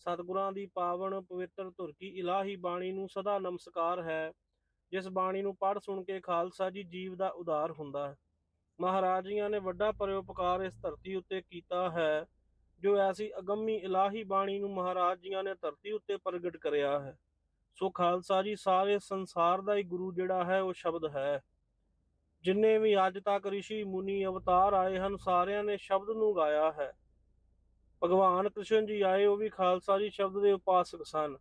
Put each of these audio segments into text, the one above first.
ਸਤਿਗੁਰਾਂ ਦੀ ਪਾਵਨ ਪਵਿੱਤਰ ਧੁਰ ਕੀ ਇਲਾਹੀ ਬਾਣੀ ਨੂੰ ਸਦਾ ਨਮਸਕਾਰ ਹੈ। ਜਿਸ ਬਾਣੀ ਨੂੰ ਪੜ੍ਹ ਸੁਣ ਕੇ ਖਾਲਸਾ ਜੀ ਜੀਵ ਦਾ ਉਦਾਰ ਹੁੰਦਾ ਹੈ। ਮਹਾਰਾਜ ਜੀਆਂ ਨੇ ਵੱਡਾ ਪਰਉਪਕਾਰ ਇਸ ਧਰਤੀ ਉੱਤੇ ਕੀਤਾ ਹੈ, ਜੋ ਐਸੀ ਅਗੰਮੀ ਇਲਾਹੀ ਬਾਣੀ ਨੂੰ ਮਹਾਰਾਜ ਜੀਆਂ ਨੇ ਧਰਤੀ ਉੱਤੇ ਪ੍ਰਗਟ ਕਰਿਆ ਹੈ। ਸੋ ਖਾਲਸਾ ਜੀ, ਸਾਰੇ ਸੰਸਾਰ ਦਾ ਹੀ ਗੁਰੂ ਜਿਹੜਾ ਹੈ, ਉਹ ਸ਼ਬਦ ਹੈ। ਜਿੰਨੇ ਵੀ ਅੱਜ ਤੱਕ ઋષਿ ਮੁਨੀ, ਅਵਤਾਰ ਆਏ ਹਨ, ਸਾਰਿਆਂ ਨੇ ਸ਼ਬਦ ਨੂੰ ਗਾਇਆ ਹੈ। ਭਗਵਾਨ ਕ੍ਰਿਸ਼ਨ ਜੀ ਆਏ, ਉਹ ਵੀ ਖਾਲਸਾ ਜੀ ਸ਼ਬਦ ਦੇ ਉਪਾਸਕ ਸਨ।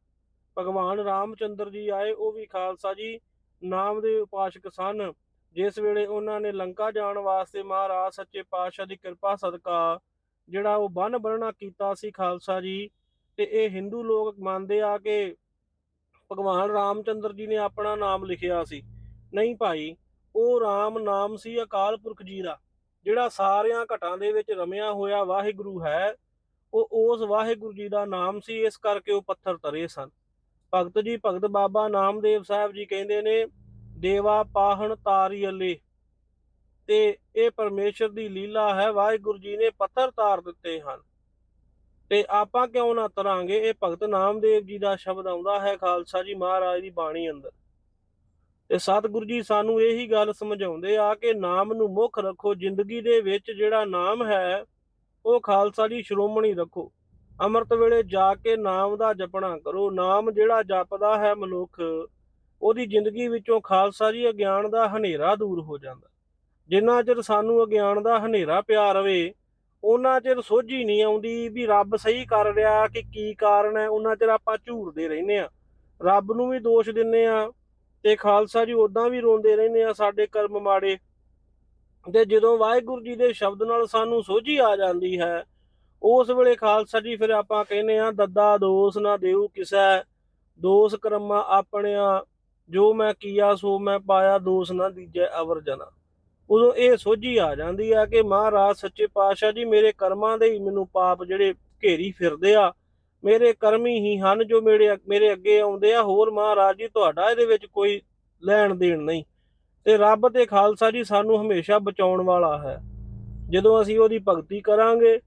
ਭਗਵਾਨ ਰਾਮਚੰਦਰ ਜੀ ਆਏ, ਉਹ ਵੀ ਖਾਲਸਾ ਜੀ ਨਾਮ ਦੇ ਉਪਾਸਕ ਸਨ। ਜਿਸ ਵੇਲੇ ਉਹਨਾਂ ਨੇ ਲੰਕਾ ਜਾਣ ਵਾਸਤੇ ਮਹਾਰਾਜ ਸੱਚੇ ਪਾਤਸ਼ਾਹ ਦੀ ਕਿਰਪਾ ਸਦਕਾ, ਜਿਹੜਾ ਉਹ ਬੰਨ ਬਣਨਾ ਕੀਤਾ ਸੀ ਖਾਲਸਾ ਜੀ, ਤੇ ਇਹ ਹਿੰਦੂ ਲੋਕ ਮੰਨਦੇ ਆ ਕਿ ਭਗਵਾਨ ਰਾਮਚੰਦਰ ਜੀ ਨੇ ਆਪਣਾ ਨਾਮ ਲਿਖਿਆ ਸੀ। ਨਹੀਂ ਭਾਈ, ਉਹ ਰਾਮ ਨਾਮ ਸੀ ਅਕਾਲ ਪੁਰਖ ਜੀ ਦਾ ਜਿਹੜਾ ਸਾਰਿਆਂ ਘਟਾਂ ਦੇ ਵਿੱਚ ਰਮਿਆ ਹੋਇਆ ਵਾਹਿਗੁਰੂ ਹੈ। ਉਹ ਉਸ ਵਾਹਿਗੁਰੂ ਜੀ ਦਾ ਨਾਮ ਸੀ, ਇਸ ਕਰਕੇ ਉਹ ਪੱਥਰ ਤਰੇ ਸਨ। ਭਗਤ ਜੀ, ਭਗਤ ਬਾਬਾ ਨਾਮਦੇਵ ਸਾਹਿਬ ਜੀ ਕਹਿੰਦੇ ਨੇ, ਦੇਵਾ ਪਾਹਣ ਤਾਰੀ ਅੱਲੇ। ਤੇ ਇਹ ਪਰਮੇਸ਼ਰ ਦੀ ਲੀਲਾ ਹੈ, ਵਾਹਿਗੁਰੂ ਜੀ ਨੇ ਪੱਥਰ ਤਾਰ ਦਿੱਤੇ ਹਨ। ਤੇ ਆਪਾਂ ਕਿਉਂ ਨਾ ਤਰਾਂਗੇ? ਇਹ ਭਗਤ ਨਾਮਦੇਵ ਜੀ ਦਾ ਸ਼ਬਦ ਆਉਂਦਾ ਹੈ, ਖਾਲਸਾ ਜੀ ਮਹਾਰਾਜ ਦੀ ਬਾਣੀ ਅੰਦਰ। ਤੇ ਸਤਿਗੁਰੂ ਜੀ ਸਾਨੂੰ ਇਹੀ ਗੱਲ ਸਮਝਾਉਂਦੇ ਆ ਕਿ ਨਾਮ ਨੂੰ ਮੁੱਖ ਰੱਖੋ, ਜ਼ਿੰਦਗੀ ਦੇ ਵਿੱਚ ਜਿਹੜਾ ਨਾਮ ਹੈ ਉਹ ਖਾਲਸਾ ਜੀ ਸ਼੍ਰੋਮਣੀ ਰੱਖੋ। ਅੰਮ੍ਰਿਤ ਵੇਲੇ ਜਾ ਕੇ ਨਾਮ ਦਾ ਜਪਣਾ ਕਰੋ। ਨਾਮ ਜਿਹੜਾ ਜਪਦਾ ਹੈ ਮਨੁੱਖ, ਉਹਦੀ ਜ਼ਿੰਦਗੀ ਵਿੱਚੋਂ ਖਾਲਸਾ ਜੀ ਅਗਿਆਨ ਦਾ ਹਨੇਰਾ ਦੂਰ ਹੋ ਜਾਂਦਾ। ਜਿੰਨਾ ਚਿਰ ਸਾਨੂੰ ਅਗਿਆਨ ਦਾ ਹਨੇਰਾ ਪਿਆ ਰਵੇ ਉਹਨਾਂ ਚਿਰ ਸੋਝੀ ਨਹੀਂ ਆਉਂਦੀ ਵੀ ਰੱਬ ਸਹੀ ਕਰ ਰਿਹਾ ਕਿ ਕੀ ਕਾਰਨ ਹੈ। ਉਹਨਾਂ ਚਿਰ ਆਪਾਂ ਝੂਰਦੇ ਰਹਿੰਦੇ ਆ ਰੱਬ ਨੂੰ ਵੀ ਦੋਸ਼ ਦਿੰਨੇ ਆ ਤੇ ਖਾਲਸਾ ਜੀ ਉਦਾਂ ਵੀ ਰੋਂਦੇ ਰਹਿੰਦੇ ਆ ਸਾਡੇ ਕਰਮ ਮਾੜੇ ਤੇ ਜਦੋਂ ਵਾਹਿਗੁਰੂ ਜੀ ਦੇ ਸ਼ਬਦ ਨਾਲ ਸਾਨੂੰ ਸੋਝੀ ਆ ਜਾਂਦੀ ਹੈ, ਉਸ ਵੇਲੇ ਖਾਲਸਾ ਜੀ ਫਿਰ ਆਪਾਂ ਕਹਿੰਦੇ ਆ ਦੱਦਾ ਦੋਸ ਨਾ ਦੇਉ ਕਿਸੈ, ਦੋਸ ਕਰਮਾ ਆਪਣਿਆ, ਜੋ ਮੈਂ ਕੀਆ ਸੋ ਮੈਂ ਪਾਇਆ, ਦੋਸ ਨਾ ਦੀਜੈ ਅਵਰ ਜਨਾ। ਉਦੋਂ ਇਹ ਸੋਝੀ ਆ ਜਾਂਦੀ ਆ ਕਿ ਮਹਾਰਾਜ, ਸੱਚੇ ਪਾਤਸ਼ਾਹ ਜੀ, ਮੇਰੇ ਕਰਮਾਂ ਦੇ ਹੀ ਮੈਨੂੰ ਪਾਪ ਜਿਹੜੇ ਘੇਰੀ ਫਿਰਦੇ ਆ, ਮੇਰੇ ਕਰਮੀ ਹੀ ਹਨ ਜੋ ਮੇਰੇ ਮੇਰੇ ਅੱਗੇ ਆਉਂਦੇ ਆ, ਹੋਰ ਮਹਾਰਾਜ ਜੀ, ਤੁਹਾਡਾ ਇਹਦੇ ਵਿੱਚ ਕੋਈ ਲੈਣ ਦੇਣ ਨਹੀਂ। ਤੇ ਰੱਬ ਤੇ ਖਾਲਸਾ ਜੀ ਸਾਨੂੰ ਹਮੇਸ਼ਾ ਬਚਾਉਣ ਵਾਲਾ ਹੈ। ਜਦੋਂ ਅਸੀਂ ਉਹਦੀ ਭਗਤੀ ਕਰਾਂਗੇ,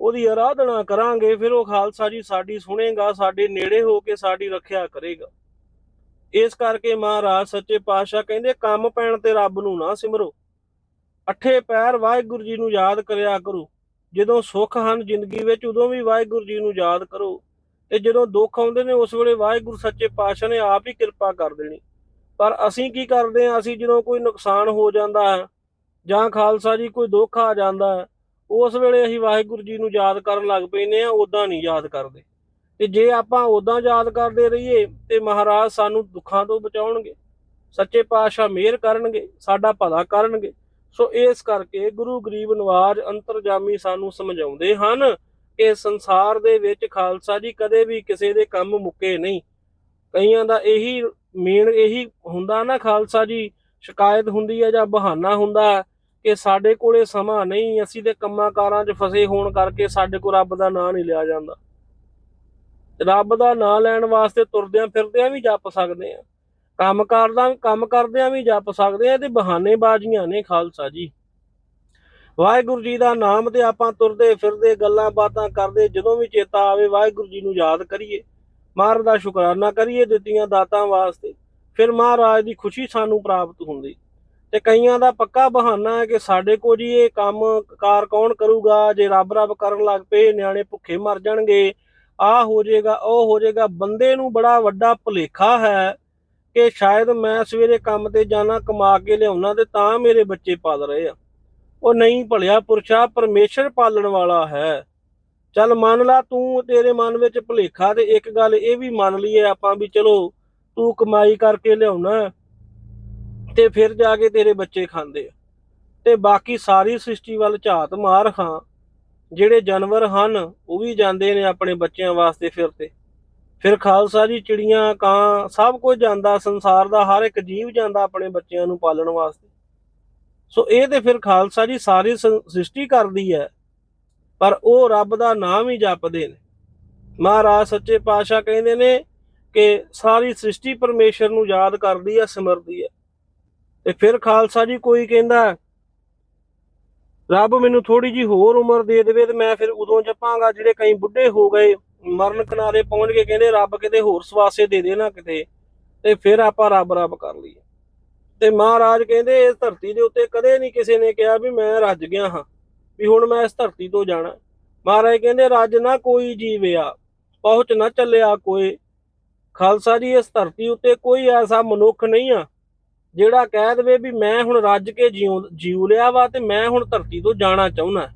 ਉਹਦੀ ਆਰਾਧਨਾ ਕਰਾਂਗੇ, ਫਿਰ ਉਹ ਖਾਲਸਾ ਜੀ ਸਾਡੀ ਸੁਣੇਗਾ, ਸਾਡੇ ਨੇੜੇ ਹੋ ਕੇ ਸਾਡੀ ਰੱਖਿਆ ਕਰੇਗਾ। ਇਸ ਕਰਕੇ ਮਹਾਰਾਜ ਸੱਚੇ ਪਾਤਸ਼ਾਹ ਕਹਿੰਦੇ, ਕੰਮ ਪੈਣ ਤੇ ਰੱਬ ਨੂੰ ਨਾ ਸਿਮਰੋ। ਅੱਠੇ ਪੈਰ ਵਾਹਿਗੁਰੂ ਜੀ ਨੂੰ ਯਾਦ ਕਰਿਆ ਕਰੋ। ਜਦੋਂ ਸੁੱਖ ਹਨ ਜ਼ਿੰਦਗੀ ਵਿੱਚ, ਉਦੋਂ ਵੀ ਵਾਹਿਗੁਰੂ ਜੀ ਨੂੰ ਯਾਦ ਕਰੋ। ਤੇ ਜਦੋਂ ਦੁੱਖ ਆਉਂਦੇ ਨੇ, ਉਸ ਵੇਲੇ ਵਾਹਿਗੁਰੂ ਸੱਚੇ ਪਾਤਸ਼ਾਹ ਨੇ ਆਪ ਹੀ ਕਿਰਪਾ ਕਰ ਦੇਣੀ। ਪਰ ਅਸੀਂ ਕੀ ਕਰਦੇ ਹਾਂ, ਅਸੀਂ ਜਦੋਂ ਕੋਈ ਨੁਕਸਾਨ ਹੋ ਜਾਂਦਾ ਹੈ ਜਾਂ ਖਾਲਸਾ ਜੀ ਕੋਈ ਦੁੱਖ ਆ ਜਾਂਦਾ ਹੈ, ਉਸ ਵੇਲੇ ਅਸੀਂ ਵਾਹਿਗੁਰੂ ਜੀ ਨੂੰ ਯਾਦ ਕਰਨ ਲੱਗ ਪੈਨੇ ਆ ਉਦਾਂ ਨਹੀਂ ਯਾਦ ਕਰਦੇ। ਤੇ ਜੇ ਆਪਾਂ ਉਦਾਂ ਯਾਦ ਕਰਦੇ ਰਹੀਏ, ਤੇ ਮਹਾਰਾਜ ਸਾਨੂੰ ਦੁੱਖਾਂ ਤੋਂ ਬਚਾਉਣਗੇ, ਸੱਚੇ ਪਾਤਸ਼ਾਹ ਮਿਹਰ ਕਰਨਗੇ, ਸਾਡਾ ਭਲਾ ਕਰਨਗੇ। ਸੋ ਇਸ ਕਰਕੇ ਗੁਰੂ ਗਰੀਬ ਨਵਾਜ ਅੰਤਰਜਾਮੀ ਸਾਨੂੰ ਸਮਝਾਉਂਦੇ ਹਨ ਕਿ ਸੰਸਾਰ ਦੇ ਵਿੱਚ ਖਾਲਸਾ ਜੀ ਕਦੇ ਵੀ ਕਿਸੇ ਦੇ ਕੰਮ ਮੁੱਕੇ ਨਹੀਂ। ਕਈਆਂ ਦਾ ਇਹੀ ਮੇਨ ਇਹੀ ਹੁੰਦਾ ਨਾ ਖਾਲਸਾ ਜੀ, ਸ਼ਿਕਾਇਤ ਹੁੰਦੀ ਹੈ ਜਾਂ ਬਹਾਨਾ ਹੁੰਦਾ ਕਿ ਸਾਡੇ ਕੋਲੇ ਸਮਾਂ ਨਹੀਂ, ਅਸੀਂ ਤੇ ਕੰਮਾਂ ਕਾਰਾਂ 'ਚ ਫਸੇ ਹੋਣ ਕਰਕੇ ਸਾਡੇ ਕੋਲ ਰੱਬ ਦਾ ਨਾਂ ਨਹੀਂ ਲਿਆ ਜਾਂਦਾ। ਰੱਬ ਦਾ ਨਾਂ ਲੈਣ ਵਾਸਤੇ ਤੁਰਦਿਆਂ ਫਿਰਦਿਆਂ ਵੀ ਜਪ ਸਕਦੇ ਆ। ਕੰਮ ਕਰਦਾ, ਕੰਮ ਕਰਦਿਆਂ ਵੀ ਜਪ ਸਕਦੇ ਆ ਤੇ ਬਹਾਨੇਬਾਜ਼ੀਆਂ ਨੇ ਖਾਲਸਾ ਜੀ। ਵਾਹਿਗੁਰੂ ਜੀ ਦਾ ਨਾਮ ਤੇ ਆਪਾਂ ਤੁਰਦੇ ਫਿਰਦੇ ਗੱਲਾਂ ਬਾਤਾਂ ਕਰਦੇ, ਜਦੋਂ ਵੀ ਚੇਤਾ ਆਵੇ ਵਾਹਿਗੁਰੂ ਜੀ ਨੂੰ ਯਾਦ ਕਰੀਏ। ਮਹਾਰਾਜ ਦਾ ਸ਼ੁਕਰਾਨਾ ਕਰੀਏ ਦਿੱਤੀਆਂ ਦਾਤਾਂ ਵਾਸਤੇ। ਫਿਰ ਮਹਾਰਾਜ ਦੀ ਖੁਸ਼ੀ ਸਾਨੂੰ ਪ੍ਰਾਪਤ ਹੁੰਦੀ। ਤੇ ਕਈਆਂ ਦਾ ਪੱਕਾ ਬਹਾਨਾ ਹੈ ਕਿ ਸਾਡੇ ਕੋਲ ਜੀ ਇਹ ਕੰਮ ਕਾਰ ਕੌਣ ਕਰੂਗਾ? ਜੇ ਰੱਬ ਰੱਬ ਕਰਨ ਲੱਗ ਪਏ, ਨਿਆਣੇ ਭੁੱਖੇ ਮਰ ਜਾਣਗੇ। ਆ ਹੋ ਜਾਏਗਾ, ਉਹ ਹੋ ਜਾਏਗਾ। ਬੰਦੇ ਨੂੰ ਬੜਾ ਵੱਡਾ ਭੁਲੇਖਾ ਹੈ ਕਿ ਸ਼ਾਇਦ ਮੈਂ ਸਵੇਰੇ ਕੰਮ ਤੇ ਜਾਣਾ, ਕਮਾ ਕੇ ਲਿਆਉਣਾ ਤੇ ਤਾਂ ਮੇਰੇ ਬੱਚੇ ਪਾਲ ਰਹੇ ਆ। ਉਹ ਨਹੀਂ ਭਲਿਆ ਪੁਰਸ਼ਾ, ਪਰਮੇਸ਼ਰ ਪਾਲਣ ਵਾਲਾ ਹੈ। ਚੱਲ ਮੰਨ ਲਾ ਤੂੰ ਤੇਰੇ ਮਨ ਵਿੱਚ ਭੁਲੇਖਾ ਤੇ ਇੱਕ ਗੱਲ ਇਹ ਵੀ ਮੰਨ ਲਈਏ ਆਪਾਂ ਵੀ ਚਲੋ ਤੂੰ ਕਮਾਈ ਕਰਕੇ ਲਿਆਉਣਾ ਤੇ ਫਿਰ ਜਾ ਕੇ ਤੇਰੇ ਬੱਚੇ ਖਾਂਦੇ ਆ। ਤੇ ਬਾਕੀ ਸਾਰੀ ਸ੍ਰਿਸ਼ਟੀ ਵੱਲ ਝਾਤ ਮਾਰ ਖਾਂ ਜਿਹੜੇ ਜਾਨਵਰ ਹਨ ਉਹ ਵੀ ਜਾਂਦੇ ਨੇ ਆਪਣੇ ਬੱਚਿਆਂ ਵਾਸਤੇ ਫਿਰ ਤੇ। ਫਿਰ ਖਾਲਸਾ ਜੀ ਚਿੜੀਆਂ, ਕਾਂ, ਸਭ ਕੁਝ ਜਾਂਦਾ, ਸੰਸਾਰ ਦਾ ਹਰ ਇੱਕ ਜੀਵ ਜਾਂਦਾ ਆਪਣੇ ਬੱਚਿਆਂ ਨੂੰ ਪਾਲਣ ਵਾਸਤੇ। ਸੋ ਇਹ ਤੇ ਫਿਰ ਖਾਲਸਾ ਜੀ ਸਾਰੀ ਸੰ- ਸ੍ਰਿਸ਼ਟੀ ਕਰਦੀ ਹੈ। ਪਰ ਉਹ ਰੱਬ ਦਾ ਨਾਮ ਹੀ ਜਪਦੇ ਨੇ। ਮਹਾਰਾਜ ਸੱਚੇ ਪਾਤਸ਼ਾਹ ਕਹਿੰਦੇ ਨੇ ਕਿ ਸਾਰੀ ਸ੍ਰਿਸ਼ਟੀ ਪਰਮੇਸ਼ਰ ਨੂੰ ਯਾਦ ਕਰਦੀ ਹੈ ਸਿਮਰਦੀ ਹੈ ਤੇ ਫਿਰ ਖਾਲਸਾ ਜੀ ਕੋਈ ਕਹਿੰਦਾ, ਰੱਬ ਮੈਨੂੰ ਥੋੜੀ ਜੀ ਹੋਰ ਉਮਰ ਦੇ ਦੇਵੇ ਤੇ ਮੈਂ ਫਿਰ ਉਦੋਂ ਜਪਾਂਗਾ, ਜਿਹੜੇ ਕਈ ਬੁੱਢੇ ਹੋ ਗਏ, ਮਰਨ ਕਿਨਾਰੇ ਪਹੁੰਚ ਕੇ ਕਹਿੰਦੇ, ਰੱਬ ਕਿਤੇ ਹੋਰ ਸਵਾਸੇ ਦੇ ਦੇ ਨਾ ਕਿਤੇ, ਤੇ ਫਿਰ ਆਪਾਂ ਰੱਬ ਰੱਬ ਕਰ ਲਈਏ। ਤੇ ਮਹਾਰਾਜ ਕਹਿੰਦੇ, ਇਸ ਧਰਤੀ ਦੇ ਉੱਤੇ ਕਦੇ ਨਹੀਂ ਕਿਸੇ ਨੇ ਕਿਹਾ ਵੀ ਮੈਂ ਰੱਜ ਗਿਆ ਹਾਂ। ਵੀ ਹੁਣ ਮੈਂ ਇਸ ਧਰਤੀ ਤੋਂ ਜਾਣਾ। ਮਹਾਰਾਜ ਕਹਿੰਦੇ, ਰੱਜ ਨਾ ਕੋਈ ਜੀਵਿਆ ਪਹੁੰਚ ਨਾ ਚੱਲਿਆ ਕੋਈ। ਖਾਲਸਾ ਜੀ, ਇਸ ਧਰਤੀ ਉੱਤੇ ਕੋਈ ਐਸਾ ਮਨੁੱਖ ਨਹੀਂ ਆ, ਜਿਹੜਾ ਕਹਿ ਦਵੇ ਵੀ ਮੈਂ ਹੁਣ ਰੱਜ ਕੇ ਜਿਉ ਜਿਉ ਲਿਆ ਵਾ ਤੇ ਮੈਂ ਹੁਣ ਧਰਤੀ ਤੋਂ ਜਾਣਾ ਚਾਹੁੰਦਾ।